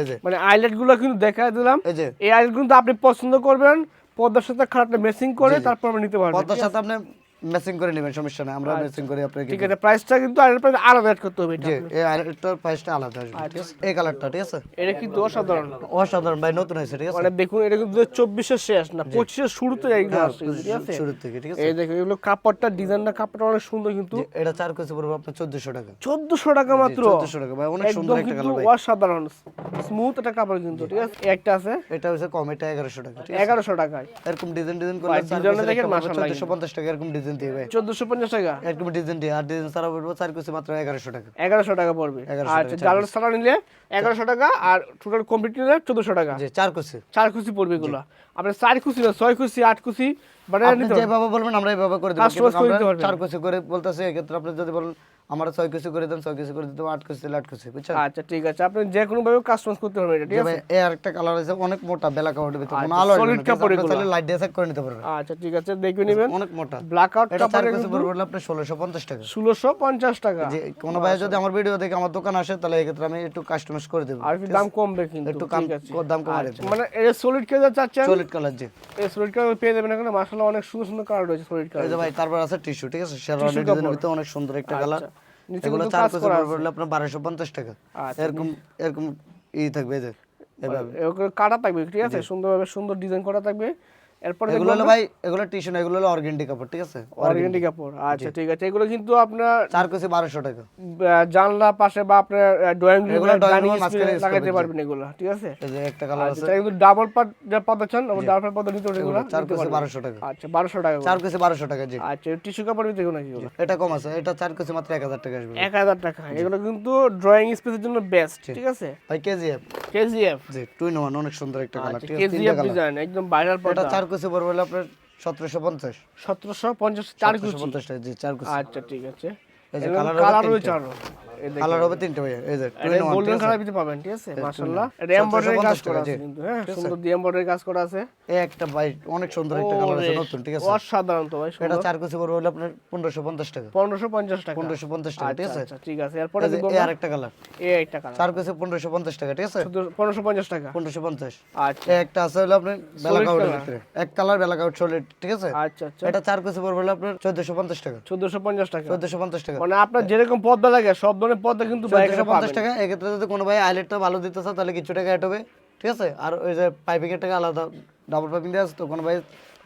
Speaker 1: এই যে।
Speaker 2: মানে আইলেটগুলো কিন্তু দেখাই দিলাম।
Speaker 1: এই যে।
Speaker 2: এই আইলেট কিন্তু আপনি পছন্দ করবেন পদ্মার সাথে খারাপটা মেসিং করে তারপর নিতে পারবেন
Speaker 1: পদ্মার সাথে আপনি ম্যাচিং করে নেবেন সমস্যা নাই। আমরা ম্যাচিং করে আপনাকে
Speaker 2: আচ্ছা। ঠিক আছে প্রাইসটা কিন্তু আইলেট প্রাইস আলাদা অ্যাড করতে হবে এটা
Speaker 1: জি এই আরেকটার প্রাইসটা আলাদা আসবে ঠিক আছে? এই কালারটা ঠিক আছে?
Speaker 2: এটা কিন্তু অসাধারণ।
Speaker 1: অসাধারণ ভাই নতুন হয়েছে ঠিক আছে?
Speaker 2: মানে দেখুন এটা কিন্তু চব্বিশের শেষ না পঁচিশের শুরুতে এইগুলো আসছে কিন্তু, ঠিক আছে?
Speaker 1: শুরু থেকে ঠিক আছে?
Speaker 2: এই দেখুন এগুলো কাপড়টা ডিজাইনটা কাপড়টা অনেক সুন্দর কিন্তু।
Speaker 1: এটা চার কেজি পড়বে আপনার চোদ্দশো টাকা।
Speaker 2: চোদ্দশো টাকা মাত্র?
Speaker 1: চোদ্দশো টাকা ভাই অনেক সুন্দর একটা কালার ভাই।
Speaker 2: অসাধারণ স্মুথ একটা কাপড় কিন্তু ঠিক আছে? একটা আছে?
Speaker 1: এটা হচ্ছে কম এটা এগারোশো টাকা ঠিক আছে?
Speaker 2: এগারোশো টাকায়।
Speaker 1: এরকম ডিজাইন ডিজাইন করলে
Speaker 2: ভাই, ডিজাইনটা দেখেন মাশাআল্লাহ
Speaker 1: চোদ্দশো পঞ্চাশ টাকা এরকম ডিজাইন দিয়ে ভাই।
Speaker 2: চোদ্দশো পঞ্চাশ টাকা?
Speaker 1: এরকম ডিজাইন দিয়ে। আর ডিজাইন সারা পড়বে চার মাত্র এগারোশো টাকা।
Speaker 2: 1100 টাকা পড়বে। আচ্ছা সারা নিলে 1100 টাকা আর টোটাল কমপ্লিট নিলে চোদ্দশো টাকা।
Speaker 1: জি চার কেজি
Speaker 2: চার খুশি পড়বে এগুলো। আপনার চার খুশি না ছয় খুশি আট খুশি মানে
Speaker 1: আপনি যেভাবে বলবেন আমরা এইভাবে করে দেবো। আমরা চার কেজি করে বলতেছি এক্ষেত্রে আপনি যদি বলেন আমরা ছয় কেজি করে দেন ছয় কেজি করে দিতে হবে, আট কেজি আট কেজি বুঝছেন?
Speaker 2: আচ্ছা ঠিক আছে। আপনি যে কোনো ভাবে কাস্টমাইজ করতে পারবেন এটা ঠিক আছে?
Speaker 1: এই আরেকটা কালার আছে অনেক মোটা বেলা কাপড়ের ভিতরে কোনো
Speaker 2: আচ্ছা,
Speaker 1: আলো
Speaker 2: solid কাপড় এগুলো।
Speaker 1: তাহলে লাইট দিয়ে চেক করে নিতে পারবেন।
Speaker 2: আচ্ছা ঠিক আছে দেখে নেবেন।
Speaker 1: অনেক মোটা।
Speaker 2: ব্ল্যাক আউট
Speaker 1: এটা
Speaker 2: কাপড়ের
Speaker 1: কেজি পড়বে ষোলোশো পঞ্চাশ টাকা।
Speaker 2: ষোলোশো পঞ্চাশ টাকা।
Speaker 1: যে কোনো ভাই যদি আমার ভিডিও দেখে আমার দোকান আসে তাহলে এক্ষেত্রে আমি একটু কাস্টমাইজ করে দেবো।
Speaker 2: আর দাম কমবে কিন্তু
Speaker 1: একটু কাম দাম কমাই
Speaker 2: আচ্ছা, মানে এই সলিড কেজার চাচ্ছেন?
Speaker 1: সলিড কালার জি।
Speaker 2: এই সলিড কালার পেয়ে যাবেন এখানে। মাশাআল্লাহ অনেক সুন্দর সুন্দর কালার রয়েছে সলিড কালার এই
Speaker 1: যে ভাই তারপর আছে টিস্যু ঠিক আছে? শেরওয়ানি ডিজাইনের ভিতরে অনেক সুন্দর একটা কালার
Speaker 2: আচ্ছা।
Speaker 1: এগুলো চার আপনার বারোশো পঞ্চাশ টাকা।
Speaker 2: আচ্ছা,
Speaker 1: এরকম এরকম ই থাকবে যে
Speaker 2: কাটা থাকবে ঠিক আছে? সুন্দরভাবে সুন্দর ডিজাইন করা থাকবে। এরপরে
Speaker 1: এগুলো হলো ভাই এগুলো টিস্যু না এগুলো হলো অর্গেন্ডি কাপড় ঠিক আছে?
Speaker 2: অর্গেন্ডি কাপড় আচ্ছা ঠিক আছে। এগুলো কিন্তু আপনার
Speaker 1: চার কেজি বারোশো টাকা।
Speaker 2: জানলা পাশে বা আপনার ড্রয়িং রুমে
Speaker 1: এগুলো এর মাঝখানে
Speaker 2: লাগাতে পারবেন এগুলো ঠিক আছে?
Speaker 1: এই যে একটা কালার আছে।
Speaker 2: আচ্ছা কিন্তু ডাবল পার্ট যে পদ্মা চান ডাবল পার্ট পদ্মা নিতে এগুলো
Speaker 1: চার
Speaker 2: পারবেন।
Speaker 1: বারোশো টাকা।
Speaker 2: আচ্ছা বারোশো টাকা
Speaker 1: চার কেজি বারোশো টাকা জি।
Speaker 2: আচ্ছা টিস্যু কাপড় নাকি এগুলো
Speaker 1: এটা কম আছে এটা চার কেজি মাত্র এক হাজার টাকা আসবে।
Speaker 2: এক হাজার টাকা। এগুলো কিন্তু ড্রয়িং স্পেসের জন্য বেস্ট ঠিক আছে?
Speaker 1: ভাই KGF
Speaker 2: KGF.
Speaker 1: G two in one অনেক সুন্দর একটা কালার ঠিক আছে
Speaker 2: কেজিএফ ডিজাইন একদম ভাইরাল
Speaker 1: এটা চার পড়বে হলো আপনার সতেরোশো পঞ্চাশ।
Speaker 2: সতেরোশো পঞ্চাশ চার কুচি
Speaker 1: পঞ্চাশ জি চার কুচি
Speaker 2: আচ্ছা ঠিক আছে।
Speaker 1: এই যে কালার
Speaker 2: কালার রয়েছে
Speaker 1: কালার হবে তিনটে এই যে
Speaker 2: গোল্ডেন কালার ভিতরে পাবেন ঠিক আছে? মাশাআল্লাহ। এটা এমব্রয়ডারি কাজ করা আছে কিন্তু হ্যাঁ? সুন্দর দিয়ে এমব্রয়ডারি কাজ করা আছে।
Speaker 1: এই একটা ভাই অনেক সুন্দর একটা কালার আছে নতুন ঠিক আছে?
Speaker 2: অসাধারণ তো ভাই
Speaker 1: এটা চার পড়বে হলো আপনার পনেরোশো পঞ্চাশ টাকা।
Speaker 2: পনেরোশো পঞ্চাশ টাকা।
Speaker 1: পনেরোশো পঞ্চাশ টাকা ঠিক
Speaker 2: আচ্ছা
Speaker 1: আছে?
Speaker 2: আচ্ছা ঠিক আছে। এরপরে
Speaker 1: যে কালার।
Speaker 2: এই একটা কালার।
Speaker 1: চার কেজি পনেরোশো পঞ্চাশ টাকা ঠিক আছে?
Speaker 2: পনেরোশো পঞ্চাশ টাকা।
Speaker 1: পনেরোশো পঞ্চাশ।
Speaker 2: আচ্ছা।
Speaker 1: এই একটা আছে হলো আপনার বেলা
Speaker 2: Solid
Speaker 1: কাউটের
Speaker 2: colour।
Speaker 1: ভিতরে। এক কালার বেলা কাউট সলিড ঠিক আছে?
Speaker 2: আচ্ছা আচ্ছা।
Speaker 1: এটা চার পড়বে হলো আপনার চোদ্দশো পঞ্চাশ টাকা।
Speaker 2: চোদ্দশো পঞ্চাশ টাকা।
Speaker 1: চোদ্দশো পঞ্চাশ টাকা।
Speaker 2: মানে আপনার যেরকম পদ্মা লাগে সব ধরনের কিন্তু ভাই
Speaker 1: চোদ্দশো
Speaker 2: এখানে
Speaker 1: পঞ্চাশ টাকা এক্ষেত্রে যদি কোনো ভাই আইলেটটা ভালো দিতে চাও তাহলে কিছু টাকা অ্যাড হবে ঠিক আছে? আর ওই যে পাইপিং এর টাকা আলাদা ডাবল পাইপিং দেওয়া আছে তো কোনো ভাই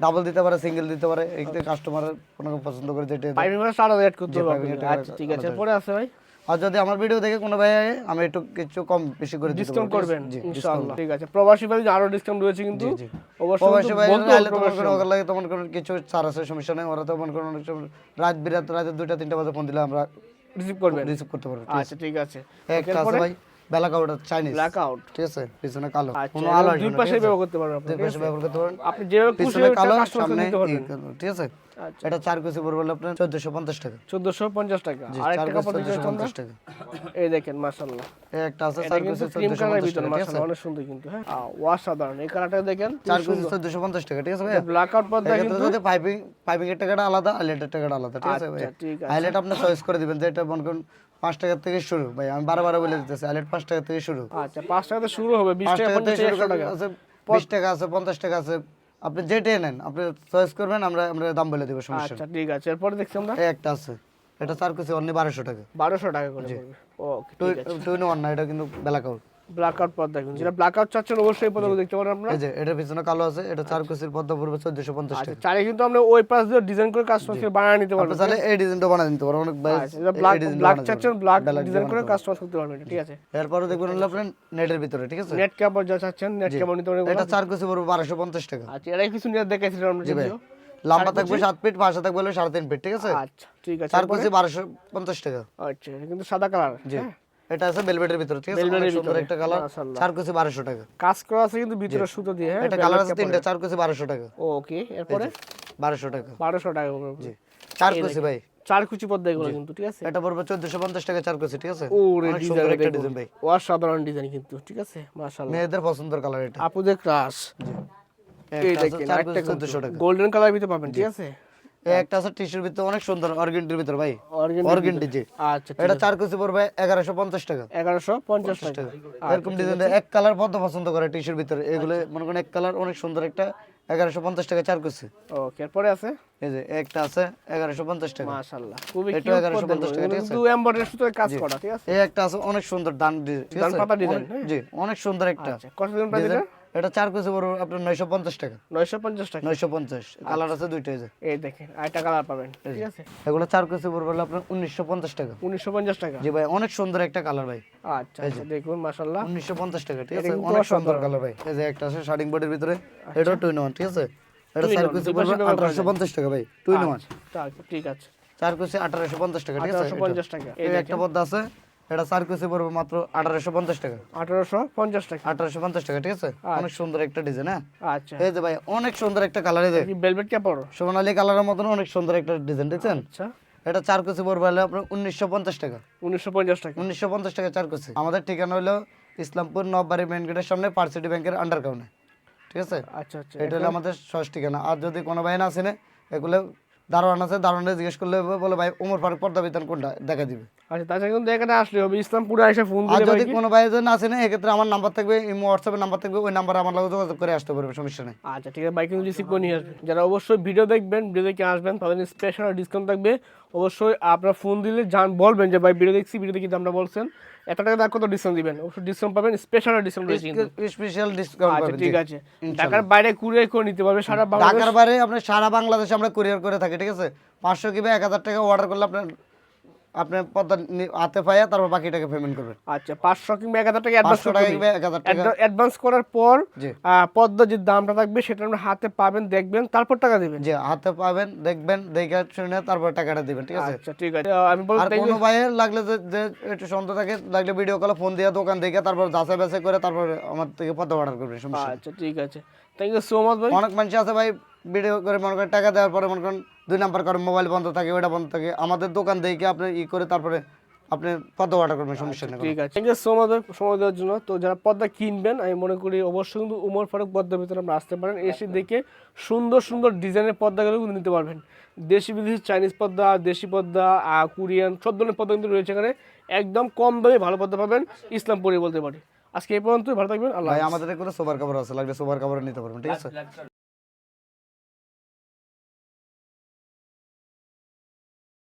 Speaker 1: ডাবল দিতে পারে সিঙ্গেল দিতে পারে এইতে কাস্টমারের কোনো পছন্দ করে যেটা
Speaker 2: পাইপিং মানে সারা রেট করতে হবে আচ্ছা ঠিক আছে এরপরে আছে ভাই।
Speaker 1: আর যদি আমার ভিডিও দেখে কোনো ভাই আমি একটু কিছু কম বেশি করে
Speaker 2: ডিসকাউন্ট? করবেন ইনশাআল্লাহ ঠিক আছে। প্রবাসী ভাই আরও ডিসকাউন্ট রয়েছে কিন্তু। অবশ্যই
Speaker 1: প্রবাসী ভাই
Speaker 2: হবে
Speaker 1: তোমার কোনো ওখান লাগে তোমার কোনো কিছু ছাড় আছে সমস্যা নেই। ওরা তো মনে করো অনেক রাত বিরাত রাতে দুইটা তিনটা বাজে ফোন দিলে আমরা
Speaker 2: রিসিভ করবেন।
Speaker 1: রিসিভ করতে পারবেন
Speaker 2: আচ্ছা ঠিক আছে।
Speaker 1: এক আছে ভাই বেলা কাউটা চাইনিজ
Speaker 2: ব্ল্যাক আউট
Speaker 1: ঠিক আছে? পিছনে কালো।
Speaker 2: আচ্ছা
Speaker 1: কোনো আলো
Speaker 2: দুই পাশে ব্যবহার করতে পারবেন আপনি
Speaker 1: দুই পাশে ব্যবহার করতে পারেন
Speaker 2: আপনি যেভাবে খুশি
Speaker 1: পিছনে কালো সামনে ঠিক আছে?
Speaker 2: আচ্ছা।
Speaker 1: এটা চার কেজি পড়বে হলো আপনার? চোদ্দশো পঞ্চাশ টাকা।
Speaker 2: চোদ্দশো পঞ্চাশ টাকা। আর একটা কাপড় দিতে
Speaker 1: চোদ্দশো
Speaker 2: আমরা
Speaker 1: পঞ্চাশ টাকা।
Speaker 2: এই দেখেন মাশাআল্লাহ।
Speaker 1: এই একটা আছে চার
Speaker 2: কিন্তু
Speaker 1: কেজি
Speaker 2: ক্রিম
Speaker 1: চোদ্দশো
Speaker 2: কালারের
Speaker 1: পঞ্চাশ
Speaker 2: ভিতরে
Speaker 1: টাকা
Speaker 2: মাশাআল্লাহ অনেক সুন্দর কিন্তু হ্যাঁ? অসাধারণ। এই কালারটা দেখেন
Speaker 1: চার কেজি চোদ্দশো পঞ্চাশ টাকা ঠিক আছে ভাই
Speaker 2: ব্ল্যাক আউট পর্দা
Speaker 1: এক্ষেত্রে
Speaker 2: কিন্তু
Speaker 1: যদি পাইপিং পাইপিং এর টাকাটা আলাদা হাইলাইটের টাকাটা আলাদা ঠিক আছে ভাই
Speaker 2: আচ্ছা,
Speaker 1: হাইলাইট আপনি চয়েস করে দিবেন যে এটা মনে করুন পাঁচ টাকা থেকে শুরু ভাই আমি বারো বারো বলে দিতেছি হাইলাইট পাঁচ টাকা থেকে শুরু।
Speaker 2: আচ্ছা পাঁচ টাকাতে শুরু হবে বিশ টাকা
Speaker 1: টাকা
Speaker 2: পঞ্চাশ
Speaker 1: থেকে শুরু
Speaker 2: টাকা।
Speaker 1: আছে টাকা আছে পঞ্চাশ টাকা আছে আপনি যেটাই নেন আপনি চয়েস করবেন আমরা আমরা দাম বলে দেবো সমস্যা
Speaker 2: আচ্ছা ঠিক আছে এরপরে দেখছি আমরা।
Speaker 1: একটা আছে এটা চার কিছু অনলি বারোশো টাকা।
Speaker 2: বারোশো টাকা করে okay
Speaker 1: two two in one না এটা কিন্তু বেলা কাউট
Speaker 2: ব্ল্যাক আউট পর্দা কিন্তু যেটা ব্ল্যাক আউট চাচ্ছেন অবশ্যই পর্দাগুলো দেখতে পারেন আপনারা
Speaker 1: এই যে এটার পিছনে কালো আছে এটা চার কেজির পদ্মা পড়বে চোদ্দশো পঞ্চাশ
Speaker 2: আচ্ছা চারে কিন্তু আমরা ওই পাশ দিয়ে ডিজাইন করে কাস্টমার বানিয়ে নিতে পারবেন
Speaker 1: চাইলে এই ডিজাইনটা বানিয়ে দিতে পারবেন অনেক ভাই
Speaker 2: আচ্ছা এটা ব্ল্যাক ব্ল্যাক চাচ্ছেন ব্ল্যাক ডিজাইন করে কাস্টমার করতে পারবেন ঠিক আছে।
Speaker 1: এরপরে দেখবেন হলো আপনার নেটের ভিতরে ঠিক আছে?
Speaker 2: নেট কাপড় যা চাচ্ছেন নেট কাপড় নিতে পারবেন
Speaker 1: এটা চার কেজি পড়বে বারোশো পঞ্চাশ টাকা।
Speaker 2: আচ্ছা এরাই কিছু নিয়ে দেখাইছিলাম আমরা
Speaker 1: লম্বা থাকবে সাত ফিট পাশে থাকবে হলো সাড়ে তিন ফিট ঠিক আছে?
Speaker 2: আচ্ছা ঠিক আছে
Speaker 1: চার কেজি বারোশো পঞ্চাশ টাকা।
Speaker 2: আচ্ছা কিন্তু সাদা কালার
Speaker 1: জি। এটা আছে বেলভেটের ভিতরে ঠিক আছে? সুন্দর
Speaker 2: ভিতরে।
Speaker 1: একটা কালার
Speaker 2: মাশাআল্লাহ।
Speaker 1: চার কেজি টাকা।
Speaker 2: কাজ করা আছে কিন্তু ভিতরে সুতো দিয়ে হ্যাঁ?
Speaker 1: এটা কালার আছে তিনটা চার কেজি বারোশো টাকা।
Speaker 2: ওকে এরপরে?
Speaker 1: বারোশো টাকা।
Speaker 2: বারোশো টাকা
Speaker 1: জি। চার কেজি ভাই।
Speaker 2: চার কুচি এগুলো কিন্তু ঠিক আছে?
Speaker 1: এটা পড়বে চোদ্দশো পঞ্চাশ টাকা চার ঠিক আছে?
Speaker 2: ওরে
Speaker 1: সুন্দর একটা
Speaker 2: ডিজাইন
Speaker 1: ডিজাইন ভাই।
Speaker 2: অসাধারণ ডিজাইন কিন্তু ঠিক আছে? মাশাআল্লাহ।
Speaker 1: মেয়েদের পছন্দের কালার এটা।
Speaker 2: আপুদের ক্রাশ এই দেখেন একটা
Speaker 1: কেজি চোদ্দশো টাকা।
Speaker 2: গোল্ডেন কালার ভিতরে পাবেন ঠিক আছে?
Speaker 1: একটা আছে টিস্যুর ভিতরে অনেক সুন্দর অর্গেন্ডির ভিতরে ভাই।
Speaker 2: অর্গেন
Speaker 1: জি
Speaker 2: আচ্ছা
Speaker 1: এটা চার কেজি পড়বে এগারোশো পঞ্চাশ টাকা।
Speaker 2: এগারোশো পঞ্চাশ টাকা।
Speaker 1: এরকম ডিজাইন এক কালার পদ্ম পছন্দ করে টিস্যুর ভিতরে। এগুলো মনে করেন এক কালার অনেক সুন্দর একটা এগারোশো পঞ্চাশ টাকা চার কেজি
Speaker 2: ওকে এরপরে আছে?
Speaker 1: এই যে একটা আছে টাকা।
Speaker 2: মাশাআল্লাহ খুবই
Speaker 1: এটা 1150 টাকা, ঠিক আছে?
Speaker 2: কিন্তু এমব্রয়ডারি সুতোয় কাজ করা ঠিক আছে?
Speaker 1: এই একটা আছে অনেক সুন্দর ডান ডিজাইন
Speaker 2: পাতা
Speaker 1: জি অনেক সুন্দর একটা।
Speaker 2: আচ্ছা কত দিন প্রাইস
Speaker 1: ডিজাইন এটা চার কেজি পড়বে আপনার নয়শো পঞ্চাশ টাকা।
Speaker 2: নয়শো পঞ্চাশ টাকা?
Speaker 1: নয়শো পঞ্চাশ কালার আছে দুইটা যে।
Speaker 2: এই দেখেন আরেকটা কালার পাবেন ঠিক আছে?
Speaker 1: এগুলো চার কেজি পড়বে হলো আপনার উনিশশো পঞ্চাশ টাকা।
Speaker 2: উনিশশো পঞ্চাশ টাকা?
Speaker 1: জি ভাই অনেক সুন্দর একটা কালার ভাই।
Speaker 2: আচ্ছা আচ্ছা দেখুন মাশাআল্লাহ।
Speaker 1: উনিশশো পঞ্চাশ টাকা ঠিক আছে? অনেক সুন্দর কালার ভাই। এই যে একটা আছে শার্টিং বোর্ডের ভিতরে। এটাও টু ইন ওয়ান ঠিক আছে? এটা চার কেজি পড়বে আঠারোশো পঞ্চাশ টাকা ভাই টু ইন ওয়ান
Speaker 2: ঠিক আছে।
Speaker 1: চার কেজি আঠারোশো পঞ্চাশ টাকা ঠিক আছে?
Speaker 2: পঞ্চাশ টাকা। এই
Speaker 1: এই একটা পদ্মা আছে। এটা চার কেজি পড়বে মাত্র আঠারোশো পঞ্চাশ টাকা।
Speaker 2: আঠারোশো পঞ্চাশ টাকা।
Speaker 1: আঠারোশো পঞ্চাশ টাকা ঠিক আছে? অনেক সুন্দর একটা ডিজাইন হ্যাঁ?
Speaker 2: আচ্ছা।
Speaker 1: এই যে ভাই অনেক সুন্দর একটা কালার এই
Speaker 2: কাপড়
Speaker 1: সোনালী কালারের মতন অনেক সুন্দর একটা ডিজাইন দেখছেন?
Speaker 2: আচ্ছা।
Speaker 1: এটা চার পড়বে হলে আপনার উনিশশো পঞ্চাশ টাকা।
Speaker 2: উনিশশো পঞ্চাশ টাকা।
Speaker 1: উনিশশো পঞ্চাশ টাকা চার আমাদের ঠিকানা হলো ইসলামপুর নববাড়ি মেন গেটের সামনে পার্সিটি ব্যাংকের আন্ডার কাউনে ঠিক আছে?
Speaker 2: আচ্ছা আচ্ছা।
Speaker 1: এটা হলো আমাদের সহজ ঠিকানা। আর যদি কোনো ভাই না আসেনে এগুলো দারোয়ান আছে দারোয়ানে জিজ্ঞেস করলে বলে ভাই উমর ফারুক পর্দা বিধান কোনটা? দেখা দিবে।
Speaker 2: আচ্ছা তাছাড়া কিন্তু এখানে আসলে হবে। ইসলামপুরে এসে ফোন
Speaker 1: আর যদি কোনো ভাই যদি না এক্ষেত্রে আমার নাম্বার থাকবে ইমো হোয়াটসঅ্যাপের নাম্বার থাকবে ওই নাম্বারে আমার লগে যোগাযোগ করে আসতে পারবে সমস্যা নেই।
Speaker 2: আচ্ছা ঠিক আছে বাইক কিন্তু রিসিভ করে নিয়ে আসবেন যারা অবশ্যই ভিডিও দেখবেন ভিডিও দেখে আসবেন তাদের স্পেশাল ডিসকাউন্ট থাকবে। অবশ্যই আপনার ফোন দিলে জান বলবেন যে ভাই ভিডিও দেখছি ভিডিও দেখি দামটা বলছেন এত টাকা তার কত ডিসকাউন্ট দিবেন? অবশ্যই ডিসকাউন্ট পাবেন স্পেশাল ডিসকাউন্ট রয়েছে
Speaker 1: স্পেশাল ডিসকাউন্ট
Speaker 2: আচ্ছা ঠিক আছে। ঢাকার বাইরে কুরিয়ার করে নিতে পারবে সারা বাংলাদেশ
Speaker 1: ঢাকার বাইরে আপনার সারা বাংলাদেশে আমরা কুরিয়ার করে থাকি ঠিক আছে? পাঁচশো কিংবা এক হাজার টাকা অর্ডার করলে আপনার আপনার পদ্মা হাতে পাইয়া তারপর বাকি টাকা পেমেন্ট করবেন।
Speaker 2: আচ্ছা পাঁচশো কিংবা এক হাজার টাকা অ্যাডভান্স
Speaker 1: টাকা কিংবা এক হাজার টাকা।
Speaker 2: অ্যাডভান্স করার পর পদ্মার যে দামটা থাকবে সেটা আপনার হাতে পাবেন দেখবেন তারপর টাকা দিবেন।
Speaker 1: যে হাতে পাবেন দেখবেন দেখে শুনে তারপর টাকাটা দিবেন ঠিক আছে?
Speaker 2: আচ্ছা ঠিক আছে। আমি বলতে
Speaker 1: আর কোনো ভাইয়ের লাগলে যে যে একটু সন্দেহ থাকে লাগলে ভিডিও কলে ফোন দিয়ে দোকান দেখে তারপর যাচাই বাছাই করে তারপর আমার থেকে পদ্মা অর্ডার করবেন সমস্যা
Speaker 2: আচ্ছা ঠিক আছে। থ্যাংক ইউ সো মাচ ভাই।
Speaker 1: অনেক মানুষ আছে ভাই ভিডিও করে মনে করেন টাকা দেওয়ার পরে মনে করেন দুই নাম্বার করে মোবাইল বন্ধ থাকে ওটা বন্ধ থাকে। আমাদের দোকান দেখে আপনি ই করে তারপরে আপনি পদ্মা অর্ডার করবেন সমস্যা নেই
Speaker 2: ঠিক আছে। থ্যাংক ইউ সো মাচ সময় দেওয়ার জন্য। তো যারা পদ্মা কিনবেন আমি মনে করি অবশ্যই কিন্তু উমর ফারুক পদ্মার ভিতরে আমরা আসতে পারেন। এসে দেখে সুন্দর সুন্দর ডিজাইনের পদ্মাগুলো কিন্তু নিতে পারবেন। দেশি বিদেশি চাইনিজ পদ্মা দেশি পদ্মা কোরিয়ান সব ধরনের পদ্মা কিন্তু রয়েছে এখানে। একদম কম দামে ভালো পদ্মা পাবেন ইসলামপুরে বলতে পারি। আজকে এই পর্যন্তই ভালো থাকবেন আল্লাহ
Speaker 1: আমাদের এখানে সোবার কাপড় আছে লাগলে সোবার কাপড় নিতে পারবেন ঠিক আছে?